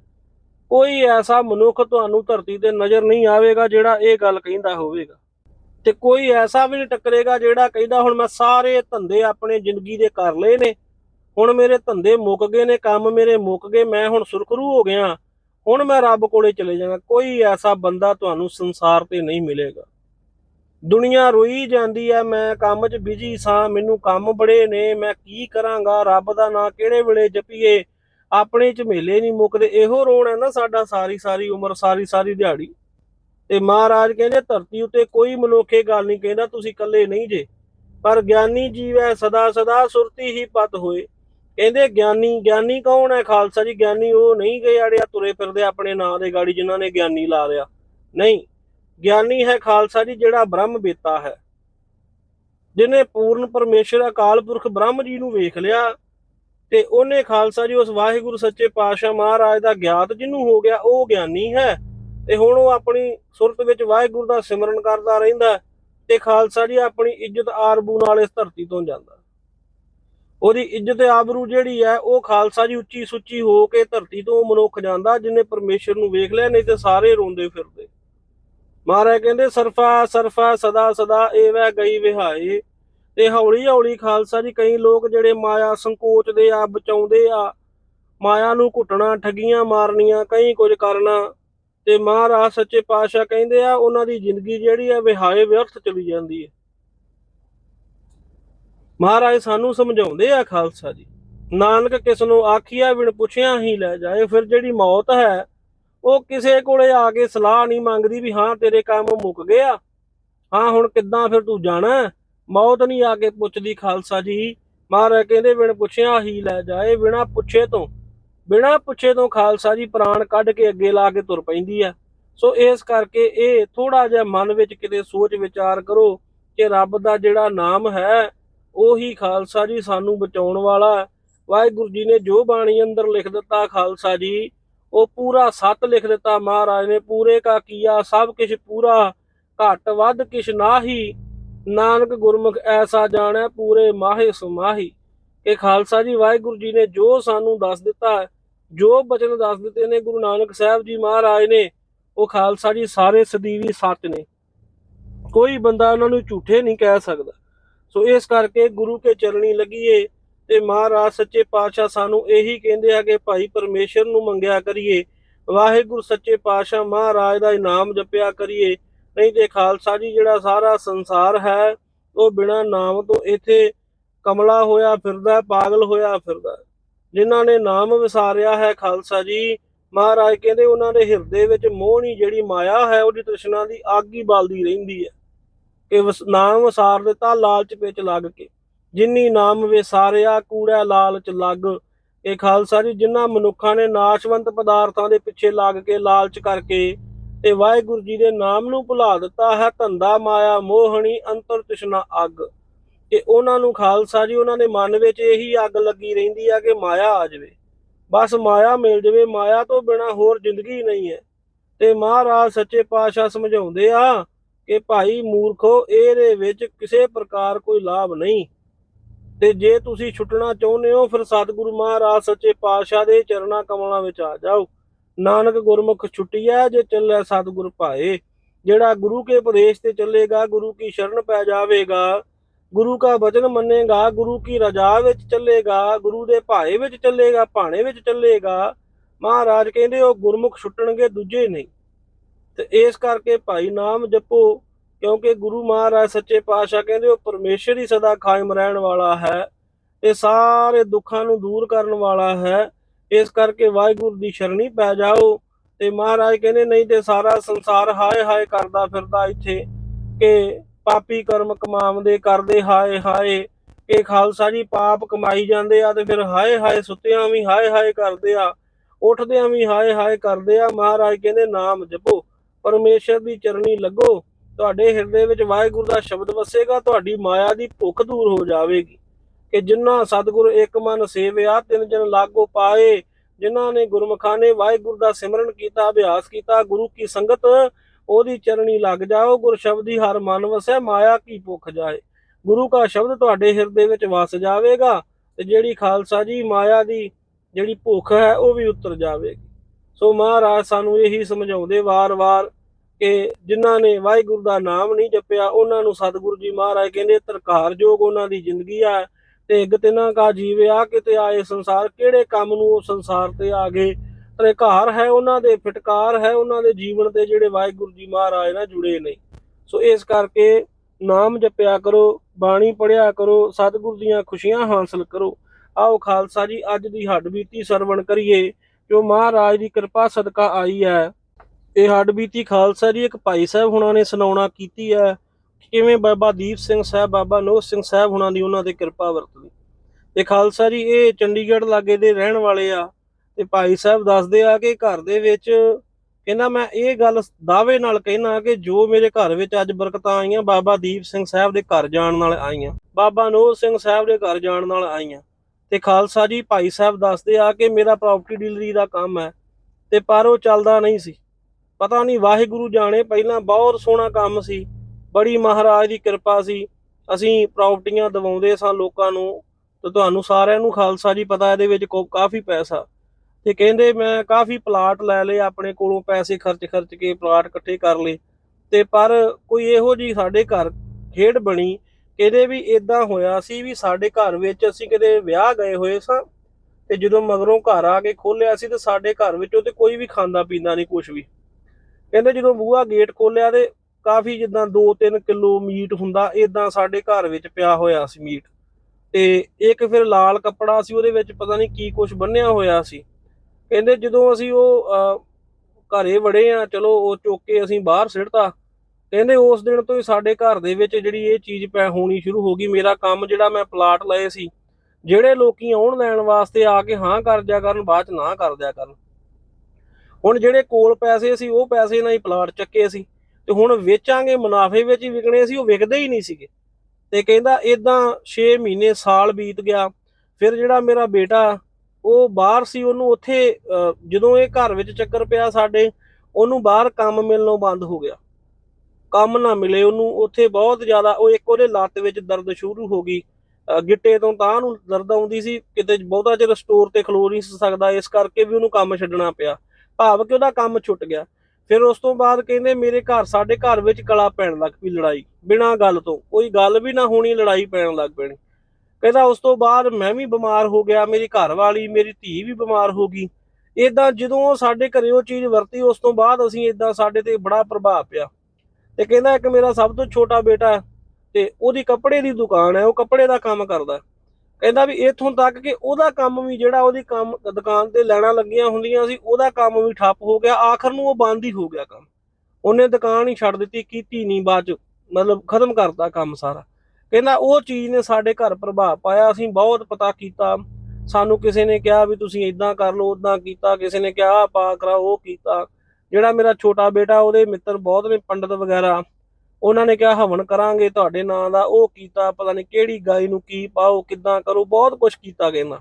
ਕੋਈ ਐਸਾ ਮਨੁੱਖ ਤੁਹਾਨੂੰ ਧਰਤੀ ਤੇ ਨਜ਼ਰ ਨਹੀਂ ਆਵੇਗਾ ਜਿਹੜਾ ਇਹ ਗੱਲ ਕਹਿੰਦਾ ਹੋਵੇਗਾ। ਤੇ ਕੋਈ ਐਸਾ ਵੀ ਨਹੀਂ ਟੱਕਰੇਗਾ ਜਿਹੜਾ ਕਹਿੰਦਾ, ਹੁਣ ਮੈਂ ਸਾਰੇ ਧੰਦੇ ਆਪਣੇ ਜ਼ਿੰਦਗੀ ਦੇ ਕਰ ਲਏ ਨੇ ਹੁਣ ਮੇਰੇ ਧੰਦੇ ਮੁੱਕ ਗਏ ਨੇ, ਕੰਮ ਮੇਰੇ ਮੁੱਕ ਗਏ, ਮੈਂ ਹੁਣ ਸੁਰਖਰੂ ਹੋ ਗਿਆ। ਹੁਣ ਮੈਂ ਰੱਬ ਕੋਲੇ ਚਲੇ ਜਾਣਾ। ਕੋਈ ਐਸਾ ਬੰਦਾ ਤੁਹਾਨੂੰ ਸੰਸਾਰ ਤੇ ਨਹੀਂ ਮਿਲੇਗਾ। ਦੁਨੀਆ ਰੋਈ ਜਾਂਦੀ ਹੈ ਮੈਂ ਕੰਮ 'ਚ ਬਿਜ਼ੀ ਸਾਂ, ਮੈਨੂੰ ਕੰਮ ਬੜੇ ਨੇ, ਮੈਂ ਕੀ ਕਰਾਂਗਾ? ਰੱਬ ਦਾ ਨਾਂ ਕਿਹੜੇ ਵੇਲੇ ਜਪੀਏ? ਆਪਣੇ ਚ ਮੇਲੇ ਨਹੀਂ ਮੁੱਕਦੇ। ਇਹੋ ਰੋਣ ਹੈ ਨਾ ਸਾਡਾ ਸਾਰੀ ਸਾਰੀ ਉਮਰ, ਸਾਰੀ ਸਾਰੀ ਦਿਹਾੜੀ। ਤੇ ਮਹਾਰਾਜ ਕਹਿੰਦੇ, ਧਰਤੀ ਉੱਤੇ ਕੋਈ ਮਨੁੱਖ ਇਹ ਗੱਲ ਨਹੀਂ ਕਹਿੰਦਾ, ਤੁਸੀਂ ਇਕੱਲੇ ਨਹੀਂ ਜੇ। ਪਰ ਗਿਆਨੀ ਜੀਵ ਹੈ ਸਦਾ ਸਦਾ ਸੁਰਤੀ ਹੀ ਪਤ ਹੋਏ। ਕਹਿੰਦੇ ਗਿਆਨੀ ਗਿਆਨੀ ਕੌਣ ਹੈ ਖਾਲਸਾ ਜੀ? ਗਿਆਨੀ ਉਹ ਨਹੀਂ ਗਏ ਆੜਿਆ, ਤੁਰੇ ਫਿਰਦੇ ਆਪਣੇ ਨਾਂ ਦੇ ਗਾੜੀ ਜਿਨ੍ਹਾਂ ਨੇ ਗਿਆਨੀ ਲਾ ਲਿਆ। ਨਹੀਂ, ਗਿਆਨੀ ਹੈ ਖਾਲਸਾ ਜੀ ਜਿਹੜਾ ਬ੍ਰਹਮ ਬੇਤਾ ਹੈ। ਜਿਹਨੇ ਪੂਰਨ ਪਰਮੇਸ਼ਰ ਅਕਾਲ ਪੁਰਖ ਬ੍ਰਹਮ ਜੀ ਨੂੰ ਵੇਖ ਲਿਆ ਤੇ ਉਹਨੇ ਖਾਲਸਾ ਜੀ ਉਸ ਵਾਹਿਗੁਰੂ ਸੱਚੇ ਪਾਤਸ਼ਾਹ ਮਹਾਰਾਜ ਦਾ ਗਿਆਤ ਜਿਹਨੂੰ ਹੋ ਗਿਆ, ਉਹ ਗਿਆਨੀ ਹੈ। ਤੇ ਹੁਣ ਉਹ ਆਪਣੀ ਸੁਰਤ ਵਿੱਚ ਵਾਹਿਗੁਰੂ ਦਾ ਸਿਮਰਨ ਕਰਦਾ ਰਹਿੰਦਾ ਤੇ ਖਾਲਸਾ ਜੀ ਆਪਣੀ ਇੱਜ਼ਤ ਆਰਬੂ ਨਾਲ ਇਸ ਧਰਤੀ ਤੋਂ ਜਾਂਦਾ ਉਹਦੀ ਇੱਜ਼ਤ ਆਬਰੂ ਜਿਹੜੀ ਹੈ, ਉਹ ਖਾਲਸਾ ਜੀ ਉੱਚੀ ਸੁੱਚੀ ਹੋ ਕੇ ਧਰਤੀ ਤੋਂ ਮਨੁੱਖ ਜਾਂਦਾ ਜਿਹਨੇ ਪਰਮੇਸ਼ਰ ਨੂੰ ਵੇਖ ਲਿਆ, ਨਹੀਂ ਤੇ ਸਾਰੇ ਰੋਂਦੇ ਫਿਰਦੇ। ਮਹਾਰਾਜ ਕਹਿੰਦੇ, ਸਰਫਾ ਸਰਫਾ, ਸਦਾ ਸਦਾ ਏਵੈ ਗਈ ਵਿਹਾਏ ਤੇ ਹੌਲੀ ਹੌਲੀ ਖਾਲਸਾ ਜੀ, ਕਈ ਲੋਕ ਜਿਹੜੇ ਮਾਇਆ ਸੰਕੋਚਦੇ ਆ, ਬਚਾਉਂਦੇ ਆ, ਮਾਇਆ ਨੂੰ ਘੁੱਟਣਾ, ਠੱਗੀਆਂ ਮਾਰਨੀਆਂ, ਕਈ ਕੁਝ ਕਰਨਾ। ਤੇ ਮਹਾਰਾਜ ਸੱਚੇ ਪਾਤਸ਼ਾਹ ਕਹਿੰਦੇ ਆ, ਉਹਨਾਂ ਦੀ ਜ਼ਿੰਦਗੀ ਜਿਹੜੀ ਆ ਵਿਹਾਏ ਵਿਅਰਥ ਚਲੀ ਜਾਂਦੀ ਹੈ। ਮਹਾਰਾਜ ਸਾਨੂੰ ਸਮਝਾਉਂਦੇ ਆ ਖਾਲਸਾ ਜੀ। ਨਾਨਕ ਕਿਸ ਨੂੰ ਆਖੀਆ ਬਿਨ ਪੁੱਛਿਆ ਹੀ ਲੈ ਜਾਏ। ਫਿਰ ਜਿਹੜੀ ਮੌਤ ਹੈ, ਉਹ ਕਿਸੇ ਕੋਲੇ ਆ ਕੇ ਸਲਾਹ ਨਹੀਂ ਮੰਗਦੀ ਵੀ ਹਾਂ, ਤੇਰੇ ਕੰਮ ਮੁੱਕ ਗਿਆ। ਹਾਂ, ਹੁਣ ਕਿੱਦਾਂ ਫਿਰ ਤੂੰ ਜਾਣਾ? ਮੌਤ ਨਹੀਂ ਆ ਕੇ ਪੁੱਛਦੀ ਖਾਲਸਾ ਜੀ। ਮਹਾਰਾਜ ਕਹਿੰਦੇ, ਬਿਨ ਪੁੱਛਿਆ ਹੀ ਲੈ ਜਾਏ, ਬਿਨਾ ਪੁੱਛੇ ਤੋਂ। ਬਿਨਾ ਪੁੱਛੇ ਤੋਂ ਖਾਲਸਾ ਜੀ, ਪ੍ਰਾਣ ਕੱਢ ਕੇ ਅੱਗੇ ਲਾ ਕੇ ਤੁਰ ਪੈਂਦੀ ਆ। ਸੋ ਇਸ ਕਰਕੇ ਇਹ ਥੋੜਾ ਜਿਹਾ ਮਨ ਵਿੱਚ ਕਿਤੇ ਸੋਚ ਵਿਚਾਰ ਕਰੋ ਕਿ ਰੱਬ ਦਾ ਜਿਹੜਾ ਨਾਮ ਹੈ ਉਹੀ ਖਾਲਸਾ ਜੀ ਸਾਨੂੰ ਬਚਾਉਣ ਵਾਲਾ ਵਾਹਿਗੁਰੂ ਜੀ ਨੇ ਜੋ ਬਾਣੀ ਅੰਦਰ ਲਿਖ ਦਿੱਤਾ ਖਾਲਸਾ ਜੀ, ਉਹ ਪੂਰਾ ਸੱਤ ਲਿਖ ਦਿੱਤਾ ਮਹਾਰਾਜ ਨੇ, ਪੂਰੇ ਕਾ ਕੀਆ, ਸਭ ਕੁਝ ਪੂਰਾ, ਘੱਟ ਵੱਧ ਕਿਛ ਨਾਹੀ, ਨਾਨਕ ਗੁਰਮੁਖ ਐਸਾ ਜਾਣੈ, ਪੂਰੇ ਮਾਹੇ ਸੁਮਾਹੀ। ਕਿ ਖਾਲਸਾ ਜੀ, ਵਾਹਿਗੁਰੂ ਜੀ ਨੇ ਜੋ ਸਾਨੂੰ ਦੱਸ ਦਿੱਤਾ ਜੋ ਬਚਨ ਦੱਸ ਦਿੱਤੇ ਨੇ ਗੁਰੂ ਨਾਨਕ ਸਾਹਿਬ ਜੀ ਮਹਾਰਾਜ ਨੇ, ਉਹ ਖਾਲਸਾ ਜੀ ਸਾਰੇ ਸਦੀਵੀ ਸੱਚ ਨੇ। ਕੋਈ ਬੰਦਾ ਉਹਨਾਂ ਨੂੰ ਝੂਠੇ ਨਹੀਂ ਕਹਿ ਸਕਦਾ। ਸੋ ਇਸ ਕਰਕੇ ਗੁਰੂ ਕੇ ਚਰਣੀ ਲੱਗੀਏ ਤੇ ਮਹਾਰਾਜ ਸੱਚੇ ਪਾਤਸ਼ਾਹ ਸਾਨੂੰ ਇਹੀ ਕਹਿੰਦੇ ਆ ਕਿ ਭਾਈ ਪਰਮੇਸ਼ਰ ਨੂੰ ਮੰਗਿਆ ਕਰੀਏ। ਵਾਹਿਗੁਰੂ ਸੱਚੇ ਪਾਤਸ਼ਾਹ ਮਹਾਰਾਜ ਦਾ ਇਨਾਮ ਜਪਿਆ ਕਰੀਏ। ਨਹੀਂ ਤੇ ਖਾਲਸਾ ਜੀ, ਜਿਹੜਾ ਸਾਰਾ ਸੰਸਾਰ ਹੈ, ਉਹ ਬਿਨਾ ਨਾਮ ਤੋਂ ਇੱਥੇ ਕਮਲਾ ਹੋਇਆ ਫਿਰਦਾ, ਪਾਗਲ ਹੋਇਆ ਫਿਰਦਾ। ਹੈ। ਜਿਨ੍ਹਾਂ ਨੇ ਨਾਮ ਵਿਸਾਰਿਆ ਹੈ ਖਾਲਸਾ ਜੀ, ਮਹਾਰਾਜ ਕਹਿੰਦੇ ਉਹਨਾਂ ਦੇ ਹਿਰਦੇ ਵਿੱਚ ਮੋਹਣੀ ਜਿਹੜੀ ਮਾਇਆ ਹੈ, ਉਹਦੀ ਤ੍ਰਿਸ਼ਨਾ ਦੀ ਅੱਗ ਹੀ ਬਲਦੀ ਰਹਿੰਦੀ ਹੈ। ਕਿ ਨਾਮ ਵਸਾਰ ਦਿੱਤਾ ਲਾਲਚ ਵਿੱਚ ਲੱਗ ਕੇ। ਜਿਨੀ ਨਾਮ ਵਿਸਾਰਿਆ, ਕੂੜਾ ਲਾਲਚ ਲੱਗ ਇਹ ਖਾਲਸਾ ਜੀ ਜਿਨ੍ਹਾਂ ਮਨੁੱਖਾਂ ਨੇ ਨਾਸ਼ਵੰਤ ਪਦਾਰਥਾਂ ਦੇ ਪਿੱਛੇ ਲੱਗ ਕੇ ਲਾਲਚ ਕਰਕੇ ਤੇ ਵਾਹਿਗੁਰੂ ਜੀ ਦੇ ਨਾਮ ਨੂੰ ਭੁਲਾ ਦਿੱਤਾ, ਹੈ ਧੰਦਾ, ਮਾਇਆ, ਮੋਹਣੀ, ਅੰਤਰ ਤ੍ਰਿਸ਼ਨਾ, ਅੱਗ। ਕਿ ਉਹਨਾਂ ਨੂੰ ਖਾਲਸਾ ਜੀ, ਉਹਨਾਂ ਦੇ ਮਨ ਵਿੱਚ ਇਹੀ ਅੱਗ ਲੱਗੀ ਰਹਿੰਦੀ ਆ ਕਿ ਮਾਇਆ ਆ ਜਾਵੇ। ਬਸ ਮਾਇਆ ਮਿਲ ਜਾਵੇ, ਮਾਇਆ ਤੋਂ ਬਿਨਾ ਹੋਰ ਜ਼ਿੰਦਗੀ ਨਹੀਂ ਹੈ। ਤੇ ਮਹਾਰਾਜ ਸੱਚੇ ਪਾਤਸ਼ਾਹ ਸਮਝਾਉਂਦੇ ਆ ਕਿ ਭਾਈ ਮੂਰਖੋ ਇਹਦੇ ਵਿੱਚ ਕਿਸੇ ਪ੍ਰਕਾਰ ਕੋਈ ਲਾਭ ਨਹੀਂ। ਤੇ ਜੇ ਤੁਸੀਂ ਛੁੱਟਣਾ ਚਾਹੁੰਦੇ ਹੋ, ਫਿਰ ਸਤਿਗੁਰੂ ਮਹਾਰਾਜ ਸੱਚੇ ਪਾਤਸ਼ਾਹ ਦੇ ਚਰਨਾਂ ਕਮਲਾਂ ਵਿੱਚ ਆ ਜਾਓ। ਨਾਨਕ ਗੁਰਮੁਖ ਛੁੱਟਿਆ ਜੇ ਚੱਲੇ ਸਤਿਗੁਰ ਭਾਏ। ਜਿਹੜਾ ਗੁਰੂ ਕੇ ਉਪਦੇਸ਼ ਤੇ ਚੱਲੇਗਾ, ਗੁਰੂ ਕੀ ਸ਼ਰਨ ਪੈ ਜਾਵੇਗਾ? ਗੁਰੂ ਕਾ ਵਚਨ ਮੰਨੇਗਾ, ਗੁਰੂ ਕੀ ਰਜਾ ਵਿੱਚ ਚੱਲੇਗਾ? ਗੁਰੂ ਦੇ ਭਾਏ ਵਿੱਚ ਚੱਲੇਗਾ, ਭਾਣੇ ਵਿੱਚ ਚੱਲੇਗਾ? ਮਹਾਰਾਜ ਕਹਿੰਦੇ, ਉਹ ਗੁਰਮੁਖ ਛੁੱਟਣਗੇ, ਦੂਜੇ ਨਹੀਂ। ਤੇ ਇਸ ਕਰਕੇ ਭਾਈ ਨਾਮ ਜਪੋ, ਕਿਉਂਕਿ ਗੁਰੂ ਮਹਾਰਾਜ ਸੱਚੇ ਪਾਤਸ਼ਾਹ ਕਹਿੰਦੇ ਉਹ ਪਰਮੇਸ਼ਰ ਹੀ ਸਦਾ ਕਾਇਮ ਰਹਿਣ ਵਾਲਾ ਹੈ ਇਹ ਸਾਰੇ ਦੁੱਖਾਂ ਨੂੰ ਦੂਰ ਕਰਨ ਵਾਲਾ ਹੈ। ਇਸ ਕਰਕੇ ਵਾਹਿਗੁਰੂ ਦੀ ਸ਼ਰਣੀ ਪੈ ਜਾਓ ਤੇ ਮਹਾਰਾਜ ਕਹਿੰਦੇ ਨਹੀਂ ਤੇ ਸਾਰਾ ਸੰਸਾਰ ਹਾਏ ਹਾਏ ਕਰਦਾ ਫਿਰਦਾ ਇੱਥੇ ਕਿ ਪਾਪੀ ਕਰਮ ਕਮਾਉਂਦੇ ਕਰਦੇ ਹਾਏ ਹਾਏ ਕਿ ਖਾਲਸਾ ਜੀ ਪਾਪ ਕਮਾਈ ਜਾਂਦੇ ਆ ਤੇ ਫਿਰ ਹਾਏ ਹਾਏ ਸੁੱਤਿਆਂ ਵੀ ਹਾਏ ਹਾਏ ਕਰਦੇ ਆ, ਉੱਠਦਿਆਂ ਵੀ ਹਾਏ ਹਾਏ ਕਰਦੇ ਆ। ਮਹਾਰਾਜ ਕਹਿੰਦੇ ਨਾਮ ਜਪੋ। ਪਰਮੇਸ਼ਰ ਦੀ ਚਰਨੀ ਲੱਗੋ। ਤੁਹਾਡੇ ਹਿਰਦੇ ਵਿੱਚ ਵਾਹਿਗੁਰੂ ਦਾ ਸ਼ਬਦ ਵਸੇਗਾ, ਤੁਹਾਡੀ ਮਾਇਆ ਦੀ ਭੁੱਖ ਦੂਰ ਹੋ ਜਾਵੇਗੀ। ਕਿ ਜਿਨ੍ਹਾਂ ਸਤਿਗੁਰ ਇੱਕ ਮਨ ਸੇਵਿਆ, ਤਿੰਨ ਜਨ ਲਾਗੋ ਪਾਏ, ਜਿਨ੍ਹਾਂ ਨੇ ਗੁਰਮੁਖਾਂ ਨੇ ਵਾਹਿਗੁਰੂ ਦਾ ਸਿਮਰਨ ਕੀਤਾ, ਅਭਿਆਸ ਕੀਤਾ, ਗੁਰੂ ਕੀ ਸੰਗਤ ਉਹਦੀ ਚਰਣੀ ਲੱਗ ਜਾਓ, ਗੁਰ ਸ਼ਬਦੀ ਹਰ ਮਨ ਵਸੈ, ਮਾਇਆ ਕੀ ਭੁੱਖ ਜਾਏ। ਗੁਰੂ ਦਾ ਸ਼ਬਦ ਤੁਹਾਡੇ ਹਿਰਦੇ ਵਿੱਚ ਵਸ ਜਾਵੇਗਾ ਤੇ ਜਿਹੜੀ ਖਾਲਸਾ ਜੀ ਮਾਇਆ ਦੀ ਜਿਹੜੀ ਭੁੱਖ ਹੈ, ਉਹ ਵੀ ਉਤਰ ਜਾਵੇਗੀ। ਸੋ ਮਹਾਰਾਜ ਸਾਨੂੰ ਇਹੀ ਸਮਝਾਉਂਦੇ ਵਾਰ-ਵਾਰ ਕਿ ਜਿਨ੍ਹਾਂ ਨੇ ਵਾਹਿਗੁਰੂ ਦਾ ਨਾਮ ਨਹੀਂ ਜਪਿਆ, ਉਹਨਾਂ ਨੂੰ ਸਤਿਗੁਰੂ ਜੀ ਮਹਾਰਾਜ ਕਹਿੰਦੇ ਤਰਕਾਰ ਉਹਨਾਂ ਦੀ ਜ਼ਿੰਦਗੀ ਆ ਤੇ ਤਿਨਾਂ ਕਾ ਜੀਵਿਆ ਕਿਤੇ ਆਏ ਸੰਸਾਰ, ਕਿਹੜੇ ਕੰਮ ਨੂੰ ਉਹ ਸੰਸਾਰ ਤੇ ਆ ਗਏ? ਤਰਕਾਰ ਹੈ ਉਹਨਾਂ ਦੇ, ਫਟਕਾਰ ਹੈ ਉਹਨਾਂ ਦੇ ਜੀਵਨ ਤੇ ਜਿਹੜੇ ਵਾਹਿਗੁਰੂ ਜੀ ਮਹਾਰਾਜ ਨਾਲ ਜੁੜੇ ਨਹੀਂ ਸੋ ਇਸ ਕਰਕੇ ਨਾਮ ਜਪਿਆ ਕਰੋ, ਬਾਣੀ ਪੜਿਆ ਕਰੋ, ਸਤਿਗੁਰ ਦੀਆਂ ਖੁਸ਼ੀਆਂ ਹਾਸਲ ਕਰੋ। ਆਓ ਖਾਲਸਾ ਜੀ, ਅੱਜ ਦੀ ਹੱਡ ਬੀਤੀ ਸਰਵਣ ਕਰੀਏ। ਜੋ ਮਹਾਰਾਜ ਦੀ ਕਿਰਪਾ ਸਦਕਾ ਆਈ ਹੈ। ਇਹ ਹੱਡਬੀਤੀ ਖਾਲਸਾ ਜੀ, ਇੱਕ ਭਾਈ ਸਾਹਿਬ ਹੁਣਾਂ ਨੇ ਸੁਣਾਉਣਾ ਕੀਤੀ ਹੈ ਕਿਵੇਂ ਬਾਬਾ ਦੀਪ ਸਿੰਘ ਸਾਹਿਬ, ਬਾਬਾ ਨੋਹ ਸਿੰਘ ਸਾਹਿਬ ਹੁਣਾਂ ਦੀ ਉਹਨਾਂ ਤੇ ਕਿਰਪਾ ਵਰਤਦੀ ਤੇ ਖਾਲਸਾ ਜੀ, ਇਹ ਚੰਡੀਗੜ੍ਹ ਲਾਗੇ ਦੇ ਰਹਿਣ ਵਾਲੇ ਆ ਤੇ ਭਾਈ ਸਾਹਿਬ ਦੱਸਦੇ ਆ ਕਿ ਘਰ ਦੇ ਵਿੱਚ ਕਹਿੰਦਾ ਮੈਂ ਇਹ ਗੱਲ ਦਾਅਵੇ ਨਾਲ ਕਹਿਣਾ ਕਿ ਜੋ ਮੇਰੇ ਘਰ ਵਿੱਚ ਅੱਜ ਬਰਕਤਾਂ ਆਈਆਂ, ਬਾਬਾ ਦੀਪ ਸਿੰਘ ਸਾਹਿਬ ਦੇ ਘਰ ਜਾਣ ਨਾਲ ਆਈਆਂ, ਬਾਬਾ ਨੋਹ ਸਿੰਘ ਸਾਹਿਬ ਦੇ ਘਰ ਜਾਣ ਨਾਲ ਆਈਆਂ। ਤੇ ਖਾਲਸਾ ਜੀ ਭਾਈ ਸਾਹਿਬ ਦੱਸਦੇ ਆ ਕਿ ਮੇਰਾ ਪ੍ਰਾਪਰਟੀ ਡੀਲਰੀ ਦਾ ਕੰਮ ਹੈ ਤੇ ਪਰ ਉਹ ਚੱਲਦਾ ਨਹੀਂ ਸੀ। ਪਤਾ ਨਹੀਂ ਵਾਹਿਗੁਰੂ ਜਾਣੇ ਪਹਿਲਾਂ ਬਹੁਤ ਸੋਹਣਾ ਕੰਮ ਸੀ, ਬੜੀ ਮਹਾਰਾਜ ਦੀ ਕਿਰਪਾ ਸੀ। ਅਸੀਂ ਪ੍ਰਾਪਰਟੀਆਂ ਦਿਵਾਉਂਦੇ ਸਾਂ ਲੋਕਾਂ ਨੂੰ ਤੇ ਤੁਹਾਨੂੰ ਸਾਰਿਆਂ ਨੂੰ ਖਾਲਸਾ ਜੀ ਪਤਾ ਇਹਦੇ ਵਿੱਚ ਕੋ- ਕਾਫੀ ਪੈਸਾ। ਤੇ ਕਹਿੰਦੇ ਮੈਂ ਕਾਫੀ ਪਲਾਟ ਲੈ ਲਏ, ਆਪਣੇ ਕੋਲੋਂ ਪੈਸੇ ਖਰਚ ਖਰਚ ਕੇ ਪਲਾਟ ਇਕੱਠੇ ਕਰ ਲਏ। ਤੇ ਪਰ ਕੋਈ ਇਹੋ ਜੀ ਸਾਡੇ ਘਰ ਖੇਡ ਬਣੀ ਕਿਤੇ ਵੀ ਇਦਾਂ ਹੋਇਆ ਸੀ ਵੀ ਸਾਡੇ ਘਰ ਵਿੱਚ ਅਸੀਂ ਕਿਤੇ ਵਿਆਹ ਗਏ ਹੋਏ ਸਾਂ ਤੇ ਜਦੋਂ ਮਗਰੋਂ ਘਰ ਆ ਕੇ ਖੋਲਿਆ ਸੀ ਤੇ ਸਾਡੇ ਘਰ ਵਿੱਚੋਂ ਤੇ ਕੋਈ ਵੀ ਖਾਂਦਾ ਪੀਂਦਾ ਨਹੀਂ ਕੁਝ ਵੀ। ਕਹਿੰਦੇ ਜਦੋਂ ਬੂਹਾ ਗੇਟ ਖੋਲਿਆ ਤੇ ਕਾਫੀ ਜਿੱਦਾਂ 2-3 ਕਿਲੋ ਮੀਟ ਹੁੰਦਾ ਇਦਾਂ ਸਾਡੇ ਘਰ ਵਿੱਚ ਪਿਆ ਹੋਇਆ ਸੀ ਮੀਟ। ਤੇ ਇੱਕ ਫਿਰ ਲਾਲ ਕੱਪੜਾ ਸੀ, ਉਹਦੇ ਵਿੱਚ ਪਤਾ ਨਹੀਂ ਕੀ ਕੁਝ ਬੰਨਿਆ ਹੋਇਆ ਸੀ। ਕਹਿੰਦੇ ਜਦੋਂ ਅਸੀਂ ਉਹ ਘਰੇ ਵੜੇ ਆ, ਚਲੋ ਉਹ ਚੁੱਕ ਕੇ ਅਸੀਂ ਬਾਹਰ ਸਿੱਟਤਾ ਕਹਿੰਦੇ ਉਸ ਦਿਨ ਤੋਂ ਹੀ ਸਾਡੇ ਘਰ ਦੇ ਵਿੱਚ ਜਿਹੜੀ ਇਹ ਚੀਜ਼ ਪੈ ਹੋਣੀ ਸ਼ੁਰੂ ਹੋ ਗਈ। ਮੇਰਾ ਕੰਮ ਜਿਹੜਾ ਮੈਂ ਪਲਾਟ ਲਏ ਸੀ, ਜਿਹੜੇ ਲੋਕੀ ਆਉਣ ਲੈਣ ਵਾਸਤੇ ਆ ਕੇ ਹਾਂ ਕਰ ਦਿਆ ਕਰਨ, ਬਾਅਦ ਚ ਨਾ ਕਰ ਦਿਆ ਕਰਨ। ਹੁਣ ਜਿਹੜੇ ਕੋਲ ਪੈਸੇ ਸੀ, ਉਹ ਪੈਸੇ ਨਾਲ ਹੀ ਪਲਾਟ ਚੱਕੇ ਸੀ। ਤੇ ਹੁਣ ਵੇਚਾਂਗੇ, ਮੁਨਾਫੇ ਵਿੱਚ ਹੀ ਵਿਕਣੇ ਸੀ, ਉਹ ਵਿਕਦੇ ਹੀ ਨਹੀਂ ਸੀਗੇ। ਤੇ ਕਹਿੰਦਾ ਇਦਾਂ 6 ਮਹੀਨੇ ਸਾਲ ਬੀਤ ਗਿਆ, ਫਿਰ ਜਿਹੜਾ ਮੇਰਾ ਬੇਟਾ, ਉਹ ਬਾਹਰ ਸੀ, ਉਹਨੂੰ ਉੱਥੇ ਜਦੋਂ ਇਹ ਘਰ ਵਿੱਚ ਚੱਕਰ ਪਿਆ ਸਾਡੇ, ਉਹਨੂੰ ਬਾਹਰ ਕੰਮ ਮਿਲਣੋਂ ਬੰਦ ਹੋ ਗਿਆ। ਕੰਮ ਨਾ ਮਿਲੇ ਉਹਨੂੰ, ਉੱਥੇ ਬਹੁਤ ਜ਼ਿਆਦਾ ਉਹ ਇੱਕ ਉਹਦੇ ਲੱਤ ਵਿੱਚ ਦਰਦ ਸ਼ੁਰੂ ਹੋ ਗਈ। ਗਿੱਟੇ ਤੋਂ ਤਾਂ ਨੂੰ ਦਰਦ ਆਉਂਦੀ ਸੀ, ਕਿਤੇ ਬਹੁਤਾ ਚਿਰ ਸਟੋਰ ਤੇ ਖਲੋ ਨਹੀਂ ਸਕਦਾ, ਇਸ ਕਰਕੇ ਵੀ ਉਹਨੂੰ ਕੰਮ ਛੱਡਣਾ ਪਿਆ। ਭਾਵ ਕਿ ਉਹਦਾ ਕੰਮ ਛੁੱਟ ਗਿਆ। ਫਿਰ ਉਸ ਤੋਂ ਬਾਅਦ ਕਹਿੰਦੇ ਮੇਰੇ ਘਰ, ਸਾਡੇ ਘਰ ਵਿੱਚ ਕਲਾ ਪੈਣ ਲੱਗ ਪਈ ਲੜਾਈ, ਬਿਨਾਂ ਗੱਲ ਤੋਂ। ਕੋਈ ਗੱਲ ਵੀ ਨਾ ਹੋਣੀ, ਲੜਾਈ ਪੈਣ ਲੱਗ ਪੈਣੀ। ਕਹਿੰਦਾ ਉਸ ਤੋਂ ਬਾਅਦ ਮੈਂ ਵੀ ਬਿਮਾਰ ਹੋ ਗਿਆ, ਮੇਰੀ ਘਰ ਵਾਲੀ ਮੇਰੀ ਧੀ ਵੀ ਬਿਮਾਰ ਹੋ ਗਈ। ਇਦਾਂ ਜਦੋਂ ਸਾਡੇ ਘਰੇ ਉਹ ਚੀਜ਼ ਵਰਤੀ, ਉਸ ਤੋਂ ਬਾਅਦ ਅਸੀਂ ਇਦਾਂ ਸਾਡੇ ਤੇ ਬੜਾ ਪ੍ਰਭਾਵ ਪਿਆ। ਤੇ ਕਹਿੰਦਾ ਇੱਕ ਮੇਰਾ ਸਭ ਤੋਂ ਛੋਟਾ ਬੇਟਾ ਤੇ ਉਹਦੀ ਕੱਪੜੇ ਦੀ ਦੁਕਾਨ ਹੈ, ਉਹ ਕੱਪੜੇ ਦਾ ਕੰਮ ਕਰਦਾ ਕਹਿੰਦਾ ਵੀ ਇੱਥੋਂ ਤੱਕ ਕਿ ਉਹਦਾ ਕੰਮ ਵੀ ਜਿਹੜਾ ਉਹਦੀ ਕੰਮ, ਦੁਕਾਨ ਤੇ ਲੈਣਾ ਲੱਗੀਆਂ ਹੁੰਦੀਆਂ ਸੀ, ਉਹਦਾ ਕੰਮ ਵੀ ਠੱਪ ਹੋ ਗਿਆ, ਆਖਰ ਨੂੰ ਉਹ ਬੰਦ ਹੀ ਹੋ ਗਿਆ ਕੰਮ। ਉਹਨੇ ਦੁਕਾਨ ਹੀ ਛੱਡ ਦਿੱਤੀ, ਕੀਤੀ ਨਹੀਂ ਬਾਅਦ ਚ, ਮਤਲਬ ਖਤਮ ਕਰਤਾ ਕੰਮ ਸਾਰਾ। ਕਹਿੰਦਾ ਉਹ ਚੀਜ਼ ਨੇ ਸਾਡੇ ਘਰ ਪ੍ਰਭਾਵ ਪਾਇਆ, ਅਸੀਂ ਬਹੁਤ ਪਤਾ ਕੀਤਾ। ਸਾਨੂੰ ਕਿਸੇ ਨੇ ਕਿਹਾ ਵੀ ਤੁਸੀਂ ਇਦਾਂ ਕਰ ਲਓ ਉਦਾਂ ਕੀਤਾ, ਕਿਸੇ ਨੇ ਕਿਹਾ ਆਹ ਪਾ ਕਰਾਓ, ਉਹ ਕੀਤਾ। ਜਿਹੜਾ ਮੇਰਾ ਛੋਟਾ ਬੇਟਾ, ਉਹਦੇ ਮਿੱਤਰ ਬਹੁਤ ਨੇ ਪੰਡਤ ਵਗੈਰਾ। ਉਹਨਾਂ ਨੇ ਕਿਹਾ, ਹਵਨ ਕਰਾਂਗੇ ਤੁਹਾਡੇ ਨਾਂ ਦਾ। ਉਹ ਕੀਤਾ, ਪਤਾ ਨਹੀਂ ਕਿਹੜੀ ਗਾਈ ਨੂੰ ਕੀ ਪਾਓ, ਕਿੱਦਾਂ ਕਰੋ। ਬਹੁਤ ਕੁਝ ਕੀਤਾ ਕਹਿੰਦਾ।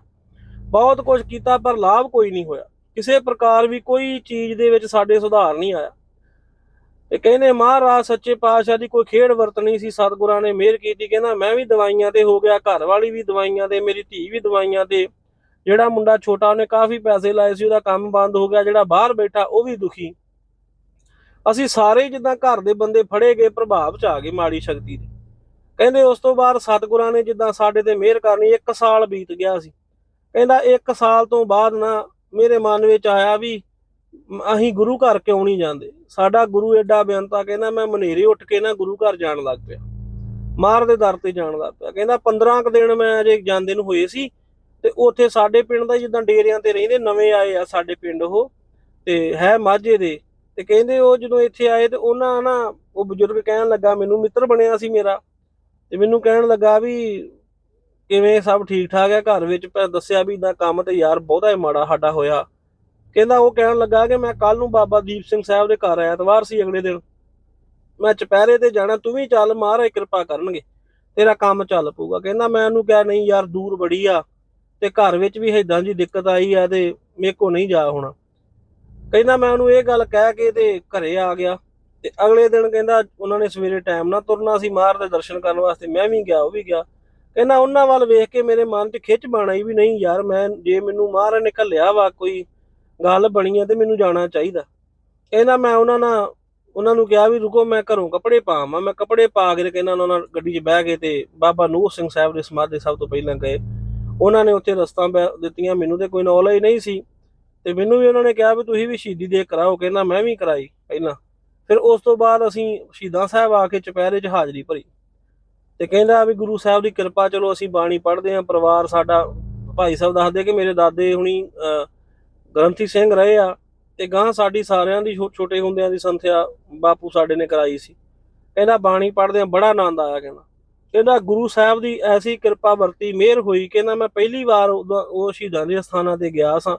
ਬਹੁਤ ਕੁਝ ਕੀਤਾ, ਪਰ ਲਾਭ ਕੋਈ ਨਹੀਂ ਹੋਇਆ। ਕਿਸੇ ਪ੍ਰਕਾਰ ਵੀ ਕੋਈ ਚੀਜ਼ ਦੇ ਵਿੱਚ ਸਾਡੇ ਸੁਧਾਰ ਨਹੀਂ ਆਇਆ। ਇਹ ਕਹਿੰਦੇ, ਮਹਾਰਾਜ, ਸੱਚੇ ਪਾਤਸ਼ਾਹ ਦੀ ਕੋਈ ਖੇਡ ਵਰਤਣੀ ਸੀ। ਸਤਿਗੁਰਾਂ ਨੇ ਮਿਹਰ ਕੀਤੀ। ਕਹਿੰਦਾ, ਮੈਂ ਵੀ ਦਵਾਈਆਂ ਤੇ ਹੋ ਗਿਆ, ਘਰ ਵਾਲੀ ਵੀ ਦਵਾਈਆਂ ਤੇ, ਮੇਰੀ ਧੀ ਵੀ ਦਵਾਈਆਂ ਤੇ। ਜਿਹੜਾ ਮੁੰਡਾ ਛੋਟਾ, ਉਹਨੇ ਕਾਫੀ ਪੈਸੇ ਲਾਏ ਸੀ, ਉਹਦਾ ਕੰਮ ਬੰਦ ਹੋ ਗਿਆ, ਜਿਹੜਾ ਬਾਹਰ ਬੈਠਾ, ਉਹ ਵੀ ਦੁਖੀ। ਅਸੀਂ ਸਾਰੇ ਜਿੱਦਾਂ ਘਰ ਦੇ ਬੰਦੇ ਫੜੇ ਗਏ, ਪ੍ਰਭਾਵ ਚ ਆ ਗਏ ਮਾੜੀ ਸ਼ਕਤੀ ਦੇ। ਕਹਿੰਦੇ ਉਸ ਤੋਂ ਬਾਅਦ ਸਤਿਗੁਰਾਂ ਨੇ ਜਿੱਦਾਂ ਸਾਡੇ ਤੇ ਮਿਹਰ ਕਰਨੀ, ਇੱਕ ਸਾਲ ਬੀਤ ਗਿਆ ਸੀ। ਕਹਿੰਦਾ ਇੱਕ ਸਾਲ ਤੋਂ ਬਾਅਦ ਨਾ ਮੇਰੇ ਮਨ ਵਿੱਚ ਆਇਆ ਵੀ ਅਸੀਂ ਗੁਰੂ ਘਰ ਕਿਉਂ ਨਹੀਂ ਜਾਂਦੇ? ਸਾਡਾ ਗੁਰੂ ਐਡਾ ਬੇਅੰਤਾ ਕਹਿੰਦਾ ਮੈਂ ਮਨੇਰੇ ਉੱਠ ਕੇ ਨਾ ਗੁਰੂ ਘਰ ਜਾਣ ਲੱਗ ਪਿਆ। ਮਾਰ ਦੇ ਦਰ ਤੇ ਜਾਣ ਲੱਗ ਪਿਆ। ਕਹਿੰਦਾ 15 ਕੁ ਦਿਨ ਮੈਂ ਅਜੇ ਜਾਂਦੇ ਨੂੰ ਹੋਏ ਸੀ ਤੇ ਉੱਥੇ ਸਾਡੇ ਪਿੰਡ ਦਾ ਜਿੱਦਾਂ ਡੇਰਿਆਂ ਤੇ ਰਹਿੰਦੇ, ਨਵੇਂ ਆਏ ਆ ਸਾਡੇ ਪਿੰਡ ਉਹ, ਤੇ ਹੈ ਮਾਝੇ ਦੇ, ਤੇ ਕਹਿੰਦੇ ਉਹ ਜਦੋਂ ਇੱਥੇ ਆਏ ਤੇ ਉਹਨਾਂ ਨਾ ਉਹ ਬਜ਼ੁਰਗ ਕਹਿਣ ਲੱਗਾ, ਮੈਨੂੰ ਮਿੱਤਰ ਬਣਿਆ ਸੀ ਮੇਰਾ। ਤੇ ਮੈਨੂੰ ਕਹਿਣ ਲੱਗਾ ਵੀ ਕਿਵੇਂ ਸਭ ਠੀਕ ਠਾਕ ਹੈ ਘਰ ਵਿੱਚ, ਪਰ ਦੱਸਿਆ ਵੀ ਇਦਾਂ ਕੰਮ ਤੇ ਯਾਰ ਬਹੁਤਾ ਹੀ ਮਾੜਾ ਸਾਡਾ ਹੋਇਆ। ਕਹਿੰਦਾ ਉਹ ਕਹਿਣ ਲੱਗਾ ਕਿ ਮੈਂ ਕੱਲ ਨੂੰ ਬਾਬਾ ਦੀਪ ਸਿੰਘ ਸਾਹਿਬ ਦੇ ਘਰ ਐਤਵਾਰ ਸੀ ਅਗਲੇ ਦਿਨ। ਮੈਂ ਚੁਪਹਿਰੇ ਤੇ ਜਾਣਾ, ਤੂੰ ਵੀ ਚੱਲ ਮਹਾਰਾਜ, ਕਿਰਪਾ ਕਰਨਗੇ, ਤੇਰਾ ਕੰਮ ਚੱਲ ਪਊਗਾ। ਕਹਿੰਦਾ ਮੈਂ ਉਹਨੂੰ ਕਿਹਾ, ਨਹੀਂ ਯਾਰ, ਦੂਰ ਬੜੀ ਆ। ਤੇ ਘਰ ਵਿੱਚ ਵੀ ਏਦਾਂ ਦੀ ਦਿੱਕਤ ਆਈ ਆ ਤੇ ਮੇਰੇ ਕੋ ਨਹੀਂ ਜਾ ਹੋਣਾ। ਕਹਿੰਦਾ ਮੈਂ ਉਹਨੂੰ ਇਹ ਗੱਲ ਕਹਿ ਕੇ ਤੇ ਘਰੇ ਆ ਗਿਆ ਤੇ ਅਗਲੇ ਦਿਨ ਕਹਿੰਦਾ ਉਹਨਾਂ ਨੇ ਸਵੇਰੇ ਟਾਈਮ ਨਾਲ ਤੁਰਨਾ ਸੀ ਮਾਰ ਦੇ ਦਰਸ਼ਨ ਕਰਨ ਵਾਸਤੇ, ਮੈਂ ਵੀ ਗਿਆ, ਉਹ ਵੀ ਗਿਆ। ਕਹਿੰਦਾ ਉਹਨਾਂ ਵੱਲ ਵੇਖ ਕੇ ਮੇਰੇ ਮਨ 'ਚ ਖਿੱਚ ਬਣ ਆਈ ਵੀ ਨਹੀਂ ਯਾਰ ਮੈਂ ਜੇ ਮੈਨੂੰ ਮਹਾਰਾਜ ਨੇ ਘੱਲਿਆ ਵਾ, ਕੋਈ ਗੱਲ ਬਣੀ ਆ ਤੇ ਮੈਨੂੰ ਜਾਣਾ ਚਾਹੀਦਾ। ਕਹਿੰਦਾ ਮੈਂ ਉਹਨਾਂ ਨਾਲ, ਉਹਨਾਂ ਨੂੰ ਕਿਹਾ ਵੀ ਰੁਕੋ, ਮੈਂ ਘਰੋਂ ਕੱਪੜੇ ਪਾਵਾਂ, ਮੈਂ ਕੱਪੜੇ ਪਾ ਕੇ ਤੇ ਕਹਿੰਦਾ ਉਹਨਾਂ ਨਾਲ ਗੱਡੀ 'ਚ ਬਹਿ ਕੇ ਤੇ ਬਾਬਾ ਨੂਰ ਸਿੰਘ ਸਾਹਿਬ ਦੇ ਸਮਾਧੀ ਸਭ ਤੋਂ ਪਹਿਲਾਂ ਗਏ। ਉਹਨਾਂ ਨੇ ਉੱਥੇ ਰਸਤਾਂ ਬੈ- ਦਿੱਤੀਆਂ, ਮੈਨੂੰ ਤੇ ਕੋਈ ਨੌਲੇਜ ਨਹੀਂ ਸੀ। ਤੇ ਮੈਨੂੰ ਵੀ ਉਹਨਾਂ ਨੇ ਕਿਹਾ ਵੀ ਤੁਸੀਂ ਵੀ ਸ਼ਹੀਦੀ ਦੇ ਕਰਾਓ, ਕਹਿੰਦਾ ਮੈਂ ਵੀ ਕਰਾਈ ਪਹਿਲਾਂ। ਫਿਰ ਉਸ ਤੋਂ ਬਾਅਦ ਅਸੀਂ ਸ਼ਹੀਦਾਂ ਸਾਹਿਬ ਆ ਕੇ ਚੁਪਹਿਰੇ 'ਚ ਹਾਜ਼ਰੀ ਭਰੀ। ਤੇ ਕਹਿੰਦਾ ਵੀ ਗੁਰੂ ਸਾਹਿਬ ਦੀ ਕਿਰਪਾ, ਚਲੋ ਅਸੀਂ ਬਾਣੀ ਪੜ੍ਹਦੇ ਆਂ ਪਰਿਵਾਰ ਸਾਡਾ, ਭਾਈ ਸਾਹਿਬ ਦੱਸਦੇ ਕਿ ਮੇਰੇ ਦਾਦੇ ਹੁਣੀ ਗ੍ਰੰਥੀ ਸਿੰਘ ਰਹੇ ਆ, ਤੇ ਗਾਂ ਸਾਡੀ ਸਾਰਿਆਂ ਦੀ ਛੋ- ਛੋਟੇ ਹੁੰਦਿਆਂ ਦੀ ਸੰਥਿਆ ਬਾਪੂ ਸਾਡੇ ਨੇ ਕਰਾਈ ਸੀ। ਕਹਿੰਦਾ ਬਾਣੀ ਪੜ੍ਹਦੇ ਆਂ ਬੜਾ ਆਨੰਦ ਆਇਆ ਕਹਿੰਦਾ। ਕਹਿੰਦਾ ਗੁਰੂ ਸਾਹਿਬ ਦੀ ਐਸੀ ਕਿਰਪਾ ਵਰਤੀ, ਮਿਹਰ ਹੋਈ ਕਹਿੰਦਾ ਮੈਂ ਪਹਿਲੀ ਵਾਰ ਉਦੋਂ- ਉਹ ਸ਼ਹੀਦਾਂ ਦੇ ਸਥਾਨਾਂ ਤੇ ਗਿਆ ਸਾਂ।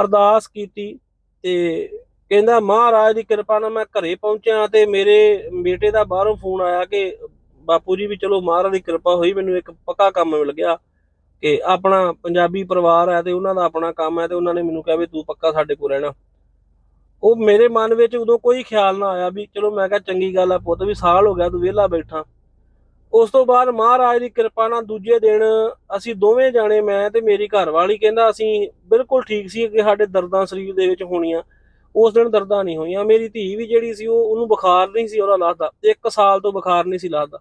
ਅਰਦਾਸ ਕੀਤੀ ਤੇ ਕਹਿੰਦਾ, ਮਹਾਰਾਜ ਦੀ ਕਿਰਪਾ ਨਾਲ ਮੈਂ ਘਰੇ ਪਹੁੰਚਿਆ ਤੇ ਮੇਰੇ ਬੇਟੇ ਦਾ ਬਾਹਰੋਂ ਫੋਨ ਆਇਆ ਕਿ ਬਾਪੂ ਜੀ ਵੀ ਚਲੋ ਮਹਾਰਾਜ ਦੀ ਕਿਰਪਾ ਹੋਈ, ਮੈਨੂੰ ਇੱਕ ਪੱਕਾ ਕੰਮ ਮਿਲ ਗਿਆ ਕਿ ਆਪਣਾ ਪੰਜਾਬੀ ਪਰਿਵਾਰ ਹੈ ਤੇ ਉਹਨਾਂ ਦਾ ਆਪਣਾ ਕੰਮ ਹੈ ਤੇ ਉਹਨਾਂ ਨੇ ਮੈਨੂੰ ਕਿਹਾ ਵੀ ਤੂੰ ਪੱਕਾ ਸਾਡੇ ਕੋਲ ਰਹਿਣਾ। ਉਹ ਮੇਰੇ ਮਨ ਵਿੱਚ ਉਦੋਂ ਕੋਈ ਖਿਆਲ ਨਾ ਆਇਆ ਵੀ ਚਲੋ ਮੈਂ ਕਿਹਾ ਚੰਗੀ ਗੱਲ ਆ ਪੁੱਤ, ਵੀ ਸਾਲ ਹੋ ਗਿਆ ਤੂੰ ਵਿਹਲਾ ਬੈਠਾ। ਉਸ ਤੋਂ ਬਾਅਦ ਮਹਾਰਾਜ ਦੀ ਕਿਰਪਾ ਨਾਲ ਦੂਜੇ ਦਿਨ ਅਸੀਂ ਦੋਵੇਂ ਜਾਣੇ, ਮੈਂ ਤੇ ਮੇਰੀ ਘਰਵਾਲੀ, ਕਹਿੰਦਾ ਅਸੀਂ ਬਿਲਕੁਲ ਠੀਕ ਸੀ ਕਿ ਸਾਡੇ ਦਰਦਾਂ ਸਰੀਰ ਦੇ ਵਿੱਚ ਹੋਣੀਆਂ। ਉਸ ਦਿਨ ਦਰਦਾਂ ਨਹੀਂ ਹੋਈਆਂ। ਮੇਰੀ ਧੀ ਵੀ ਜਿਹੜੀ ਸੀ ਉਹ, ਉਹਨੂੰ ਬੁਖਾਰ ਨਹੀਂ ਸੀ ਉਹਦਾ ਲੱਗਦਾ। ਇੱਕ ਸਾਲ ਤੋਂ ਬੁਖਾਰ ਨਹੀਂ ਸੀ ਲੱਗਦਾ।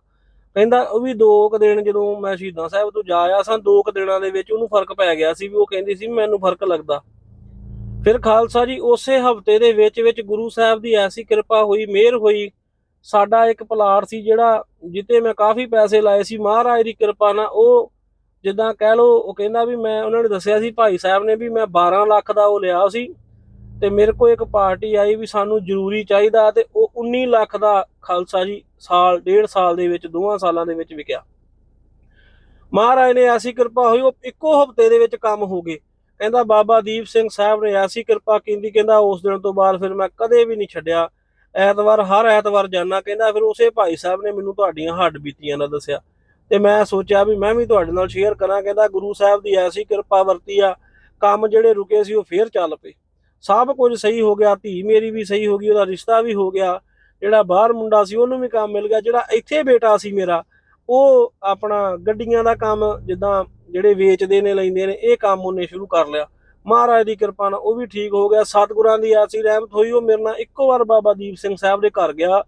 ਕਹਿੰਦਾ ਉਹ ਵੀ ਦੋ ਕੁ ਦਿਨ ਜਦੋਂ ਮੈਂ ਸ਼ਹੀਦਾਂ ਸਾਹਿਬ ਤੋਂ ਜਾ ਆਇਆ ਸਾਂ, ਦੋ ਕੁ ਦਿਨਾਂ ਦੇ ਵਿੱਚ ਉਹਨੂੰ ਫ਼ਰਕ ਪੈ ਗਿਆ ਸੀ ਵੀ ਉਹ ਕਹਿੰਦੀ ਸੀ ਵੀ ਮੈਨੂੰ ਫ਼ਰਕ ਲੱਗਦਾ। ਫਿਰ ਖਾਲਸਾ ਜੀ, ਉਸੇ ਹਫ਼ਤੇ ਦੇ ਵਿੱਚ ਵਿੱਚ ਗੁਰੂ ਸਾਹਿਬ ਦੀ ਐਸੀ ਕਿਰਪਾ ਹੋਈ, ਮਿਹਰ ਹੋਈ ਸਾਡਾ ਇੱਕ ਪਲਾਟ ਸੀ ਜਿਹੜਾ ਜਿੱਤੇ ਮੈਂ ਕਾਫੀ ਪੈਸੇ ਲਾਏ ਸੀ, ਮਹਾਰਾਜ ਦੀ ਕਿਰਪਾ ਨਾਲ ਉਹ ਜਿੱਦਾਂ ਕਹਿ ਲਓ, ਉਹ ਕਹਿੰਦਾ ਵੀ ਮੈਂ ਉਹਨਾਂ ਨੇ ਦੱਸਿਆ ਸੀ, ਭਾਈ ਸਾਹਿਬ ਨੇ ਵੀ ਮੈਂ 12 ਲੱਖ ਦਾ ਉਹ ਲਿਆ ਸੀ ਤੇ ਮੇਰੇ ਕੋਲ ਇੱਕ ਪਾਰਟੀ ਆਈ ਵੀ ਸਾਨੂੰ ਜ਼ਰੂਰੀ ਚਾਹੀਦਾ ਤੇ ਉਹ 19 ਲੱਖ ਦਾ ਖਾਲਸਾ ਜੀ ਸਾਲ, ਡੇਢ ਸਾਲ ਦੇ ਵਿੱਚ ਦੋਵਾਂ ਸਾਲਾਂ ਦੇ ਵਿੱਚ ਵਿਕਿਆ। ਮਹਾਰਾਜ ਨੇ ਐਸੀ ਕਿਰਪਾ ਹੋਈ, ਉਹ ਇੱਕੋ ਹਫ਼ਤੇ ਦੇ ਵਿੱਚ ਕੰਮ ਹੋ ਗਏ। ਕਹਿੰਦਾ ਬਾਬਾ ਦੀਪ ਸਿੰਘ ਸਾਹਿਬ ਨੇ ਐਸੀ ਕਿਰਪਾ ਕੀਤੀ, ਕਹਿੰਦਾ ਉਸ ਦਿਨ ਤੋਂ ਬਾਅਦ ਫਿਰ ਮੈਂ ਕਦੇ ਵੀ ਨਹੀਂ ਛੱਡਿਆ। ਐਤਵਾਰ, ਹਰ ਐਤਵਾਰ ਜਾਣਾ ਕਹਿੰਦਾ ਫਿਰ ਉਸੇ ਭਾਈ ਸਾਹਿਬ ਨੇ ਮੈਨੂੰ ਤੁਹਾਡੀਆਂ ਹੱਡ ਬੀਤੀਆਂ ਦਾ ਦੱਸਿਆ। ਤੇ ਮੈਂ ਸੋਚਿਆ ਵੀ ਮੈਂ ਵੀ ਤੁਹਾਡੇ ਨਾਲ ਸ਼ੇਅਰ ਕਰਾਂ, ਕਹਿੰਦਾ ਗੁਰੂ ਸਾਹਿਬ ਦੀ ਐਸੀ ਕਿਰਪਾ ਵਰਤੀ ਆ, ਕੰਮ ਜਿਹੜੇ ਰੁਕੇ ਸੀ ਉਹ ਫੇਰ ਚੱਲ ਪਏ। ਸਭ ਕੁਝ ਸਹੀ ਹੋ ਗਿਆ, ਧੀ ਮੇਰੀ ਵੀ ਸਹੀ ਹੋ ਗਈ, ਉਹਦਾ ਰਿਸ਼ਤਾ ਵੀ ਹੋ ਗਿਆ, ਜਿਹੜਾ ਬਾਹਰ ਮੁੰਡਾ ਸੀ ਉਹਨੂੰ ਵੀ ਕੰਮ ਮਿਲ ਗਿਆ, ਜਿਹੜਾ ਇੱਥੇ ਬੇਟਾ ਸੀ ਮੇਰਾ, ਉਹ ਆਪਣਾ ਗੱਡੀਆਂ ਦਾ ਕੰਮ ਜਿੱਦਾਂ ਜਿਹੜੇ ਵੇਚਦੇ ਨੇ, ਲੈਂਦੇ ਨੇ, ਇਹ ਕੰਮ ਉਹਨੇ ਸ਼ੁਰੂ ਕਰ ਲਿਆ। ਮਹਾਰਾਜ ਦੀ ਕਿਰਪਾ ਨਾਲ ਉਹ ਵੀ ਠੀਕ ਹੋ ਗਿਆ। ਸਤਿਗੁਰਾਂ ਦੀ ਐਸੀ ਰਹਿਮਤ ਹੋਈ। ਉਹ ਮੇਰੇ ਨਾਲ ਇੱਕੋ ਵਾਰ ਬਾਬਾ ਦੀਪ ਸਿੰਘ ਸਾਹਿਬ ਦੇ ਘਰ ਗਿਆ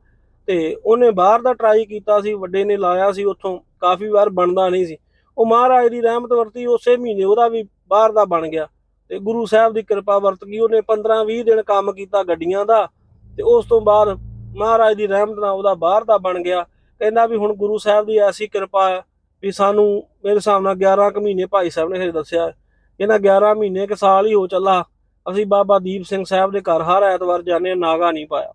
ਤੇ ਉਹਨੇ ਬਾਹਰ ਦਾ ਟਰਾਈ ਕੀਤਾ ਸੀ, ਵੱਡੇ ਨੇ ਲਾਇਆ ਸੀ, ਉੱਥੋਂ ਕਾਫੀ ਵਾਰ ਬਣਦਾ ਨਹੀਂ ਸੀ। ਉਹ ਮਹਾਰਾਜ ਦੀ ਰਹਿਮਤ ਵਰਤੀ, ਉਸੇ ਮਹੀਨੇ ਉਹਦਾ ਵੀ ਬਾਹਰ ਦਾ ਬਣ ਗਿਆ। ਤੇ ਗੁਰੂ ਸਾਹਿਬ ਦੀ ਕਿਰਪਾ ਵਰਤ ਗਈ। ਉਹਨੇ 15 20 ਦਿਨ ਕੰਮ ਕੀਤਾ ਗੱਡੀਆਂ ਦਾ ਤੇ ਉਸ ਤੋਂ ਬਾਅਦ ਮਹਾਰਾਜ ਦੀ ਰਹਿਮਤ ਨਾਲ ਉਹਦਾ ਬਾਹਰ ਦਾ ਬਣ ਗਿਆ। ਕਹਿੰਦਾ ਵੀ ਹੁਣ ਗੁਰੂ ਸਾਹਿਬ ਦੀ ਐਸੀ ਕਿਰਪਾ ਹੈ ਵੀ ਸਾਨੂੰ ਮੇਰੇ ਹਿਸਾਬ ਨਾਲ 11 ਕੁ ਮਹੀਨੇ ਭਾਈ ਸਾਹਿਬ ਨੇ ਹਜੇ ਦੱਸਿਆ। ਇਹਨਾਂ 11 ਮਹੀਨੇ ਕਿ ਸਾਲ ਹੀ ਹੋ ਚੱਲਾ। ਅਸੀਂ ਬਾਬਾ ਦੀਪ ਸਿੰਘ ਸਾਹਿਬ ਦੇ ਘਰ ਹਰ ਐਤਵਾਰ ਜਾਂਦੇ ਹਾਂ, ਨਾਗਾ ਨਹੀਂ ਪਾਇਆ।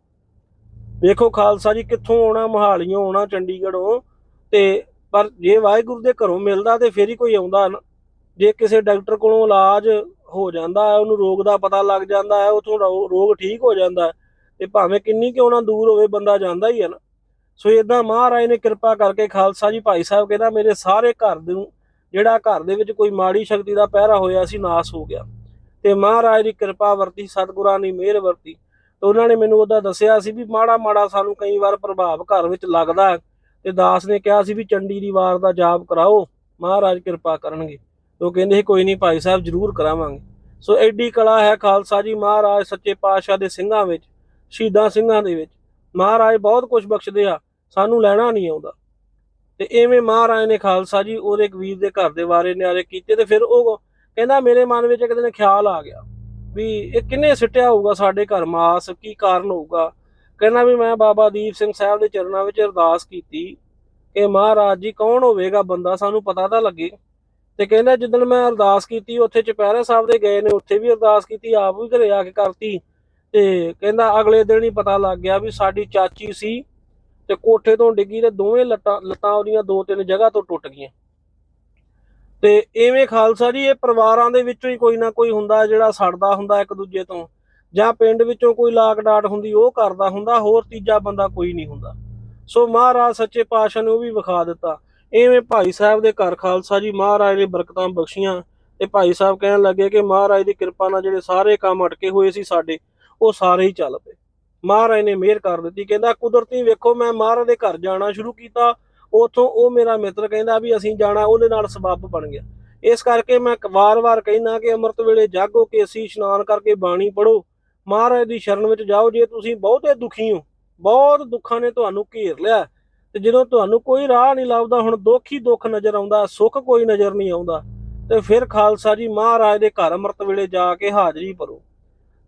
ਵੇਖੋ ਖਾਲਸਾ ਜੀ ਕਿੱਥੋਂ ਆਉਣਾ, ਮਹਾਲੀਓਂ ਆਉਣਾ, ਚੰਡੀਗੜ੍ਹੋਂ। ਤੇ ਪਰ ਜੇ ਵਾਹਿਗੁਰੂ ਦੇ ਘਰੋਂ ਮਿਲਦਾ ਤੇ ਫੇਰ ਹੀ ਕੋਈ ਆਉਂਦਾ ਨਾ। ਜੇ ਕਿਸੇ ਡਾਕਟਰ ਕੋਲੋਂ ਇਲਾਜ ਹੋ ਜਾਂਦਾ ਹੈ, ਉਹਨੂੰ ਰੋਗ ਦਾ ਪਤਾ ਲੱਗ ਜਾਂਦਾ ਹੈ, ਉਥੋਂ ਰੋਗ ਠੀਕ ਹੋ ਜਾਂਦਾ ਹੈ, ਤੇ ਭਾਵੇਂ ਕਿੰਨੀ ਕਿਉਂ ਨਾ ਦੂਰ ਹੋਵੇ, ਬੰਦਾ ਜਾਂਦਾ ਹੀ ਹੈ ਨਾ। ਸੋ ਇਦਾਂ ਮਹਾਰਾਜ ਨੇ ਕਿਰਪਾ ਕਰਕੇ ਖਾਲਸਾ ਜੀ, ਭਾਈ ਸਾਹਿਬ ਕਹਿੰਦਾ, ਮੇਰੇ ਸਾਰੇ ਘਰ ਨੂੰ ਜਿਹੜਾ ਘਰ ਦੇ ਵਿੱਚ ਕੋਈ ਮਾੜੀ ਸ਼ਕਤੀ ਦਾ ਪਹਿਰਾ ਹੋਇਆ ਸੀ, ਨਾਸ ਹੋ ਗਿਆ। ਤੇ ਮਹਾਰਾਜ ਦੀ ਕਿਰਪਾ ਵਰਤੀ, ਸਤਿਗੁਰਾਂ ਦੀ ਮਿਹਰ ਵਰਤੀ। ਤੇ ਉਹਨਾਂ ਨੇ ਮੈਨੂੰ ਉਹਦਾ ਦੱਸਿਆ ਸੀ ਵੀ ਮਾੜਾ ਮਾੜਾ ਸਾਨੂੰ ਕਈ ਵਾਰ ਪ੍ਰਭਾਵ ਘਰ ਵਿੱਚ ਲੱਗਦਾ ਹੈ। ਤੇ ਦਾਸ ਨੇ ਕਿਹਾ ਸੀ ਵੀ ਚੰਡੀ ਦੀ ਵਾਰ ਦਾ ਜਾਪ ਕਰਾਓ, ਮਹਾਰਾਜ ਕਿਰਪਾ ਕਰਨਗੇ। ਉਹ ਕਹਿੰਦੇ ਸੀ, ਕੋਈ ਨਹੀਂ ਭਾਈ ਸਾਹਿਬ, ਜ਼ਰੂਰ ਕਰਾਵਾਂਗੇ। ਸੋ ਐਡੀ ਕਲਾ ਹੈ ਖਾਲਸਾ ਜੀ, ਮਹਾਰਾਜ ਸੱਚੇ ਪਾਤਸ਼ਾਹ ਦੇ ਸਿੰਘਾਂ ਵਿੱਚ, ਸ਼ਹੀਦਾਂ ਸਿੰਘਾਂ ਦੇ ਵਿੱਚ। ਮਹਾਰਾਜ ਬਹੁਤ ਕੁਝ ਬਖਸ਼ਦੇ ਆ, ਸਾਨੂੰ ਲੈਣਾ ਨਹੀਂ ਆਉਂਦਾ। ਤੇ ਐਵੇਂ ਮਹਾਰਾਜ ਨੇ ਖਾਲਸਾ ਜੀ ਉਹਦੇ ਕਬੀਰ ਦੇ ਘਰ ਦੇ ਬਾਰੇ ਨਿਆਰੇ ਕੀਤੇ ਤੇ ਫਿਰ ਉਹ ਕਹਿੰਦਾ ਮੇਰੇ ਮਨ ਵਿੱਚ ਇੱਕ ਦਿਨ ਖਿਆਲ ਆ ਗਿਆ ਵੀ ਇਹ ਕਿੰਨੇ ਸਿੱਟਿਆ ਹੋਊਗਾ ਸਾਡੇ ਘਰ ਮਾਸ, ਕੀ ਕਾਰਨ ਹੋਊਗਾ। ਕਹਿੰਦਾ ਵੀ ਮੈਂ ਬਾਬਾ ਦੀਪ ਸਿੰਘ ਸਾਹਿਬ ਦੇ ਚਰਨਾਂ ਵਿੱਚ ਅਰਦਾਸ ਕੀਤੀ ਕਿ ਮਹਾਰਾਜ ਜੀ ਕੌਣ ਹੋਵੇਗਾ ਬੰਦਾ, ਸਾਨੂੰ ਪਤਾ ਤਾਂ ਲੱਗੇ। ਤੇ ਕਹਿੰਦਾ ਜਿੱਦਣ ਮੈਂ ਅਰਦਾਸ ਕੀਤੀ, ਉੱਥੇ ਚੁਪਹਿਰੇ ਸਾਹਿਬ ਦੇ ਗਏ ਨੇ, ਉੱਥੇ ਵੀ ਅਰਦਾਸ ਕੀਤੀ, ਆਪ ਵੀ ਘਰੇ ਆ ਕੇ ਕਰਤੀ। ਤੇ ਕਹਿੰਦਾ ਅਗਲੇ ਦਿਨ ਹੀ ਪਤਾ ਲੱਗ ਗਿਆ ਵੀ ਸਾਡੀ ਚਾਚੀ ਸੀ ਤੇ ਕੋਠੇ ਤੋਂ ਡਿੱਗੀ ਤੇ ਦੋਵੇਂ ਲੱਤਾਂ ਲੱਤਾਂ ਉਹਦੀਆਂ ਦੋ ਤਿੰਨ ਜਗ੍ਹਾ ਤੋਂ ਟੁੱਟ ਗਈਆਂ। ਤੇ ਐਵੇਂ ਖਾਲਸਾ ਜੀ, ਇਹ ਪਰਿਵਾਰਾਂ ਦੇ ਵਿੱਚੋਂ ਹੀ ਕੋਈ ਨਾ ਕੋਈ ਹੁੰਦਾ ਜਿਹੜਾ ਸੜਦਾ ਹੁੰਦਾ ਇੱਕ ਦੂਜੇ ਤੋਂ। ਜਾਂ ਪਿੰਡ ਵਿੱਚੋਂ ਕੋਈ ਲਾਕ ਡਾਟ ਹੁੰਦੀ, ਉਹ ਕਰਦਾ ਹੁੰਦਾ, ਹੋਰ ਤੀਜਾ ਬੰਦਾ ਕੋਈ ਨਹੀਂ ਹੁੰਦਾ। ਸੋ ਮਹਾਰਾਜ ਸੱਚੇ ਪਾਤਸ਼ਾਹ ਨੇ ਉਹ ਵੀ ਵਿਖਾ ਦਿੱਤਾ। ਐਵੇਂ ਭਾਈ ਸਾਹਿਬ ਦੇ ਘਰ ਖਾਲਸਾ ਜੀ, ਮਹਾਰਾਜ ਨੇ ਬਰਕਤਾਂ ਬਖਸ਼ੀਆਂ। ਤੇ ਭਾਈ ਸਾਹਿਬ ਕਹਿਣ ਲੱਗੇ ਕਿ ਮਹਾਰਾਜ ਦੀ ਕਿਰਪਾ ਨਾਲ ਜਿਹੜੇ ਸਾਰੇ ਕੰਮ ਅਟਕੇ ਹੋਏ ਸੀ ਸਾਡੇ, ਉਹ ਸਾਰੇ ਹੀ ਚੱਲ ਪਏ। ਮਹਾਰਾਜ ਨੇ ਮਿਹਰ ਕਰ ਦਿੱਤੀ। ਕਹਿੰਦਾ, ਕੁਦਰਤੀ ਵੇਖੋ, ਮੈਂ ਮਹਾਰਾਜ ਦੇ ਘਰ ਜਾਣਾ ਸ਼ੁਰੂ ਕੀਤਾ। ਉਥੋਂ ਉਹ ਮੇਰਾ ਮਿੱਤਰ ਕਹਿੰਦਾ ਵੀ ਅਸੀਂ ਜਾਣਾ, ਉਹਦੇ ਨਾਲ ਸਬੱਬ ਬਣ ਗਿਆ। ਇਸ ਕਰਕੇ ਮੈਂ ਵਾਰ-ਵਾਰ ਕਹਿੰਦਾ ਕਿ ਅੰਮ੍ਰਿਤ ਵੇਲੇ ਜਾਗੋ ਕੇ ਅਸੀਂ ਇਸ਼ਨਾਨ ਕਰਕੇ ਬਾਣੀ ਪੜੋ ਮਹਾਰਾਜ ਦੀ ਸ਼ਰਨ ਵਿੱਚ ਜਾਓ, ਜੇ ਤੁਸੀਂ ਬਹੁਤੇ ਦੁਖੀ ਹੋ, ਬਹੁਤ ਦੁੱਖਾਂ ਨੇ ਤੁਹਾਨੂੰ ਘੇਰ ਲਿਆ। ਤੇ ਜਦੋਂ ਤੁਹਾਨੂੰ ਕੋਈ ਰਾਹ ਨਹੀਂ ਲੱਭਦਾ, ਹੁਣ ਦੁੱਖ ਹੀ ਦੁੱਖ ਨਜ਼ਰ ਆਉਂਦਾ, ਸੁੱਖ ਕੋਈ ਨਜ਼ਰ ਨਹੀਂ ਆਉਂਦਾ। ਤੇ ਫਿਰ ਖਾਲਸਾ ਜੀ ਮਹਾਰਾਜ ਦੇ ਘਰ ਅੰਮ੍ਰਿਤ ਵੇਲੇ ਜਾ ਕੇ ਹਾਜ਼ਰੀ ਭਰੋ।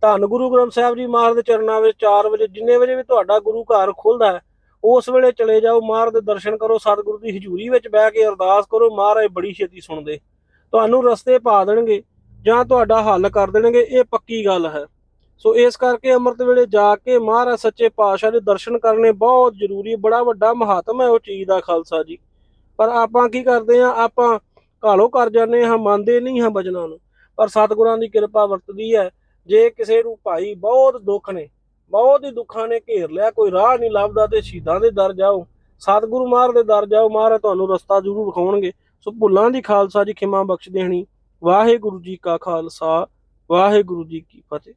ਧੰਨ ਗੁਰੂ ਗ੍ਰੰਥ ਸਾਹਿਬ ਜੀ ਮਹਾਰਾਜ ਦੇ ਚਰਨਾਂ ਵਿੱਚ 4 ਵਜੇ ਜਿੰਨੇ ਵਜੇ ਵੀ ਤੁਹਾਡਾ ਗੁਰੂ ਘਰ ਖੁੱਲਦਾ ਹੈ, ਉਸ ਵੇਲੇ ਚਲੇ ਜਾਓ, ਮਹਾਰਾਜ ਦੇ ਦਰਸ਼ਨ ਕਰੋ, ਸਤਿਗੁਰੂ ਦੀ ਹਜ਼ੂਰੀ ਵਿੱਚ ਬਹਿ ਕੇ ਅਰਦਾਸ ਕਰੋ, ਮਹਾਰਾਜ ਬੜੀ ਛੇਤੀ ਸੁਣਦੇ। ਤੁਹਾਨੂੰ ਰਸਤੇ ਪਾ ਦੇਣਗੇ ਜਾਂ ਤੁਹਾਡਾ ਹੱਲ ਕਰ ਦੇਣਗੇ, ਇਹ ਪੱਕੀ ਗੱਲ ਹੈ। ਸੋ ਇਸ ਕਰਕੇ ਅੰਮ੍ਰਿਤ ਵੇਲੇ ਜਾ ਕੇ ਮਹਾਰਾਜ ਸੱਚੇ ਪਾਤਸ਼ਾਹ ਦੇ ਦਰਸ਼ਨ ਕਰਨੇ ਬਹੁਤ ਜ਼ਰੂਰੀ ਬੜਾ ਵੱਡਾ ਮਹਾਤਮ ਹੈ ਉਹ ਚੀਜ਼ ਦਾ ਖਾਲਸਾ ਜੀ। ਪਰ ਆਪਾਂ ਕੀ ਕਰਦੇ ਆ ਆਪਾਂ ਘਾਲੋ ਕਰ ਜਾਂਦੇ ਹਾਂ, ਮੰਨਦੇ ਨਹੀਂ ਹਾਂ ਬਚਨਾਂ ਨੂੰ। ਪਰ ਸਤਿਗੁਰਾਂ ਦੀ ਕਿਰਪਾ ਵਰਤਦੀ ਹੈ ਜੇ ਕਿਸੇ ਨੂੰ ਭਾਈ ਬਹੁਤ ਦੁੱਖ ਨੇ, ਬਹੁਤ ਹੀ ਦੁੱਖਾਂ ਨੇ ਘੇਰ ਲਿਆ, ਕੋਈ ਰਾਹ ਨਹੀਂ ਲੱਭਦਾ ਤੇ ਸ਼ਹੀਦਾਂ ਦੇ ਦਰ ਜਾਓ, ਸਤਿਗੁਰੂ ਮਹਾਰਾਜ ਦੇ ਦਰ ਜਾਓ, ਮਹਾਰਾਜ ਤੁਹਾਨੂੰ ਰਸਤਾ ਜ਼ਰੂਰ ਵਿਖਾਉਣਗੇ। ਸੋ ਭੁੱਲਾਂ ਦੀ ਖਾਲਸਾ ਜੀ, ਖਿਮਾ ਬਖਸ਼ ਦੇਣੀ। ਵਾਹਿਗੁਰੂ ਜੀ ਕਾ ਖਾਲਸਾ, ਵਾਹਿਗੁਰੂ ਜੀ ਕੀ ਫਤਿਹ।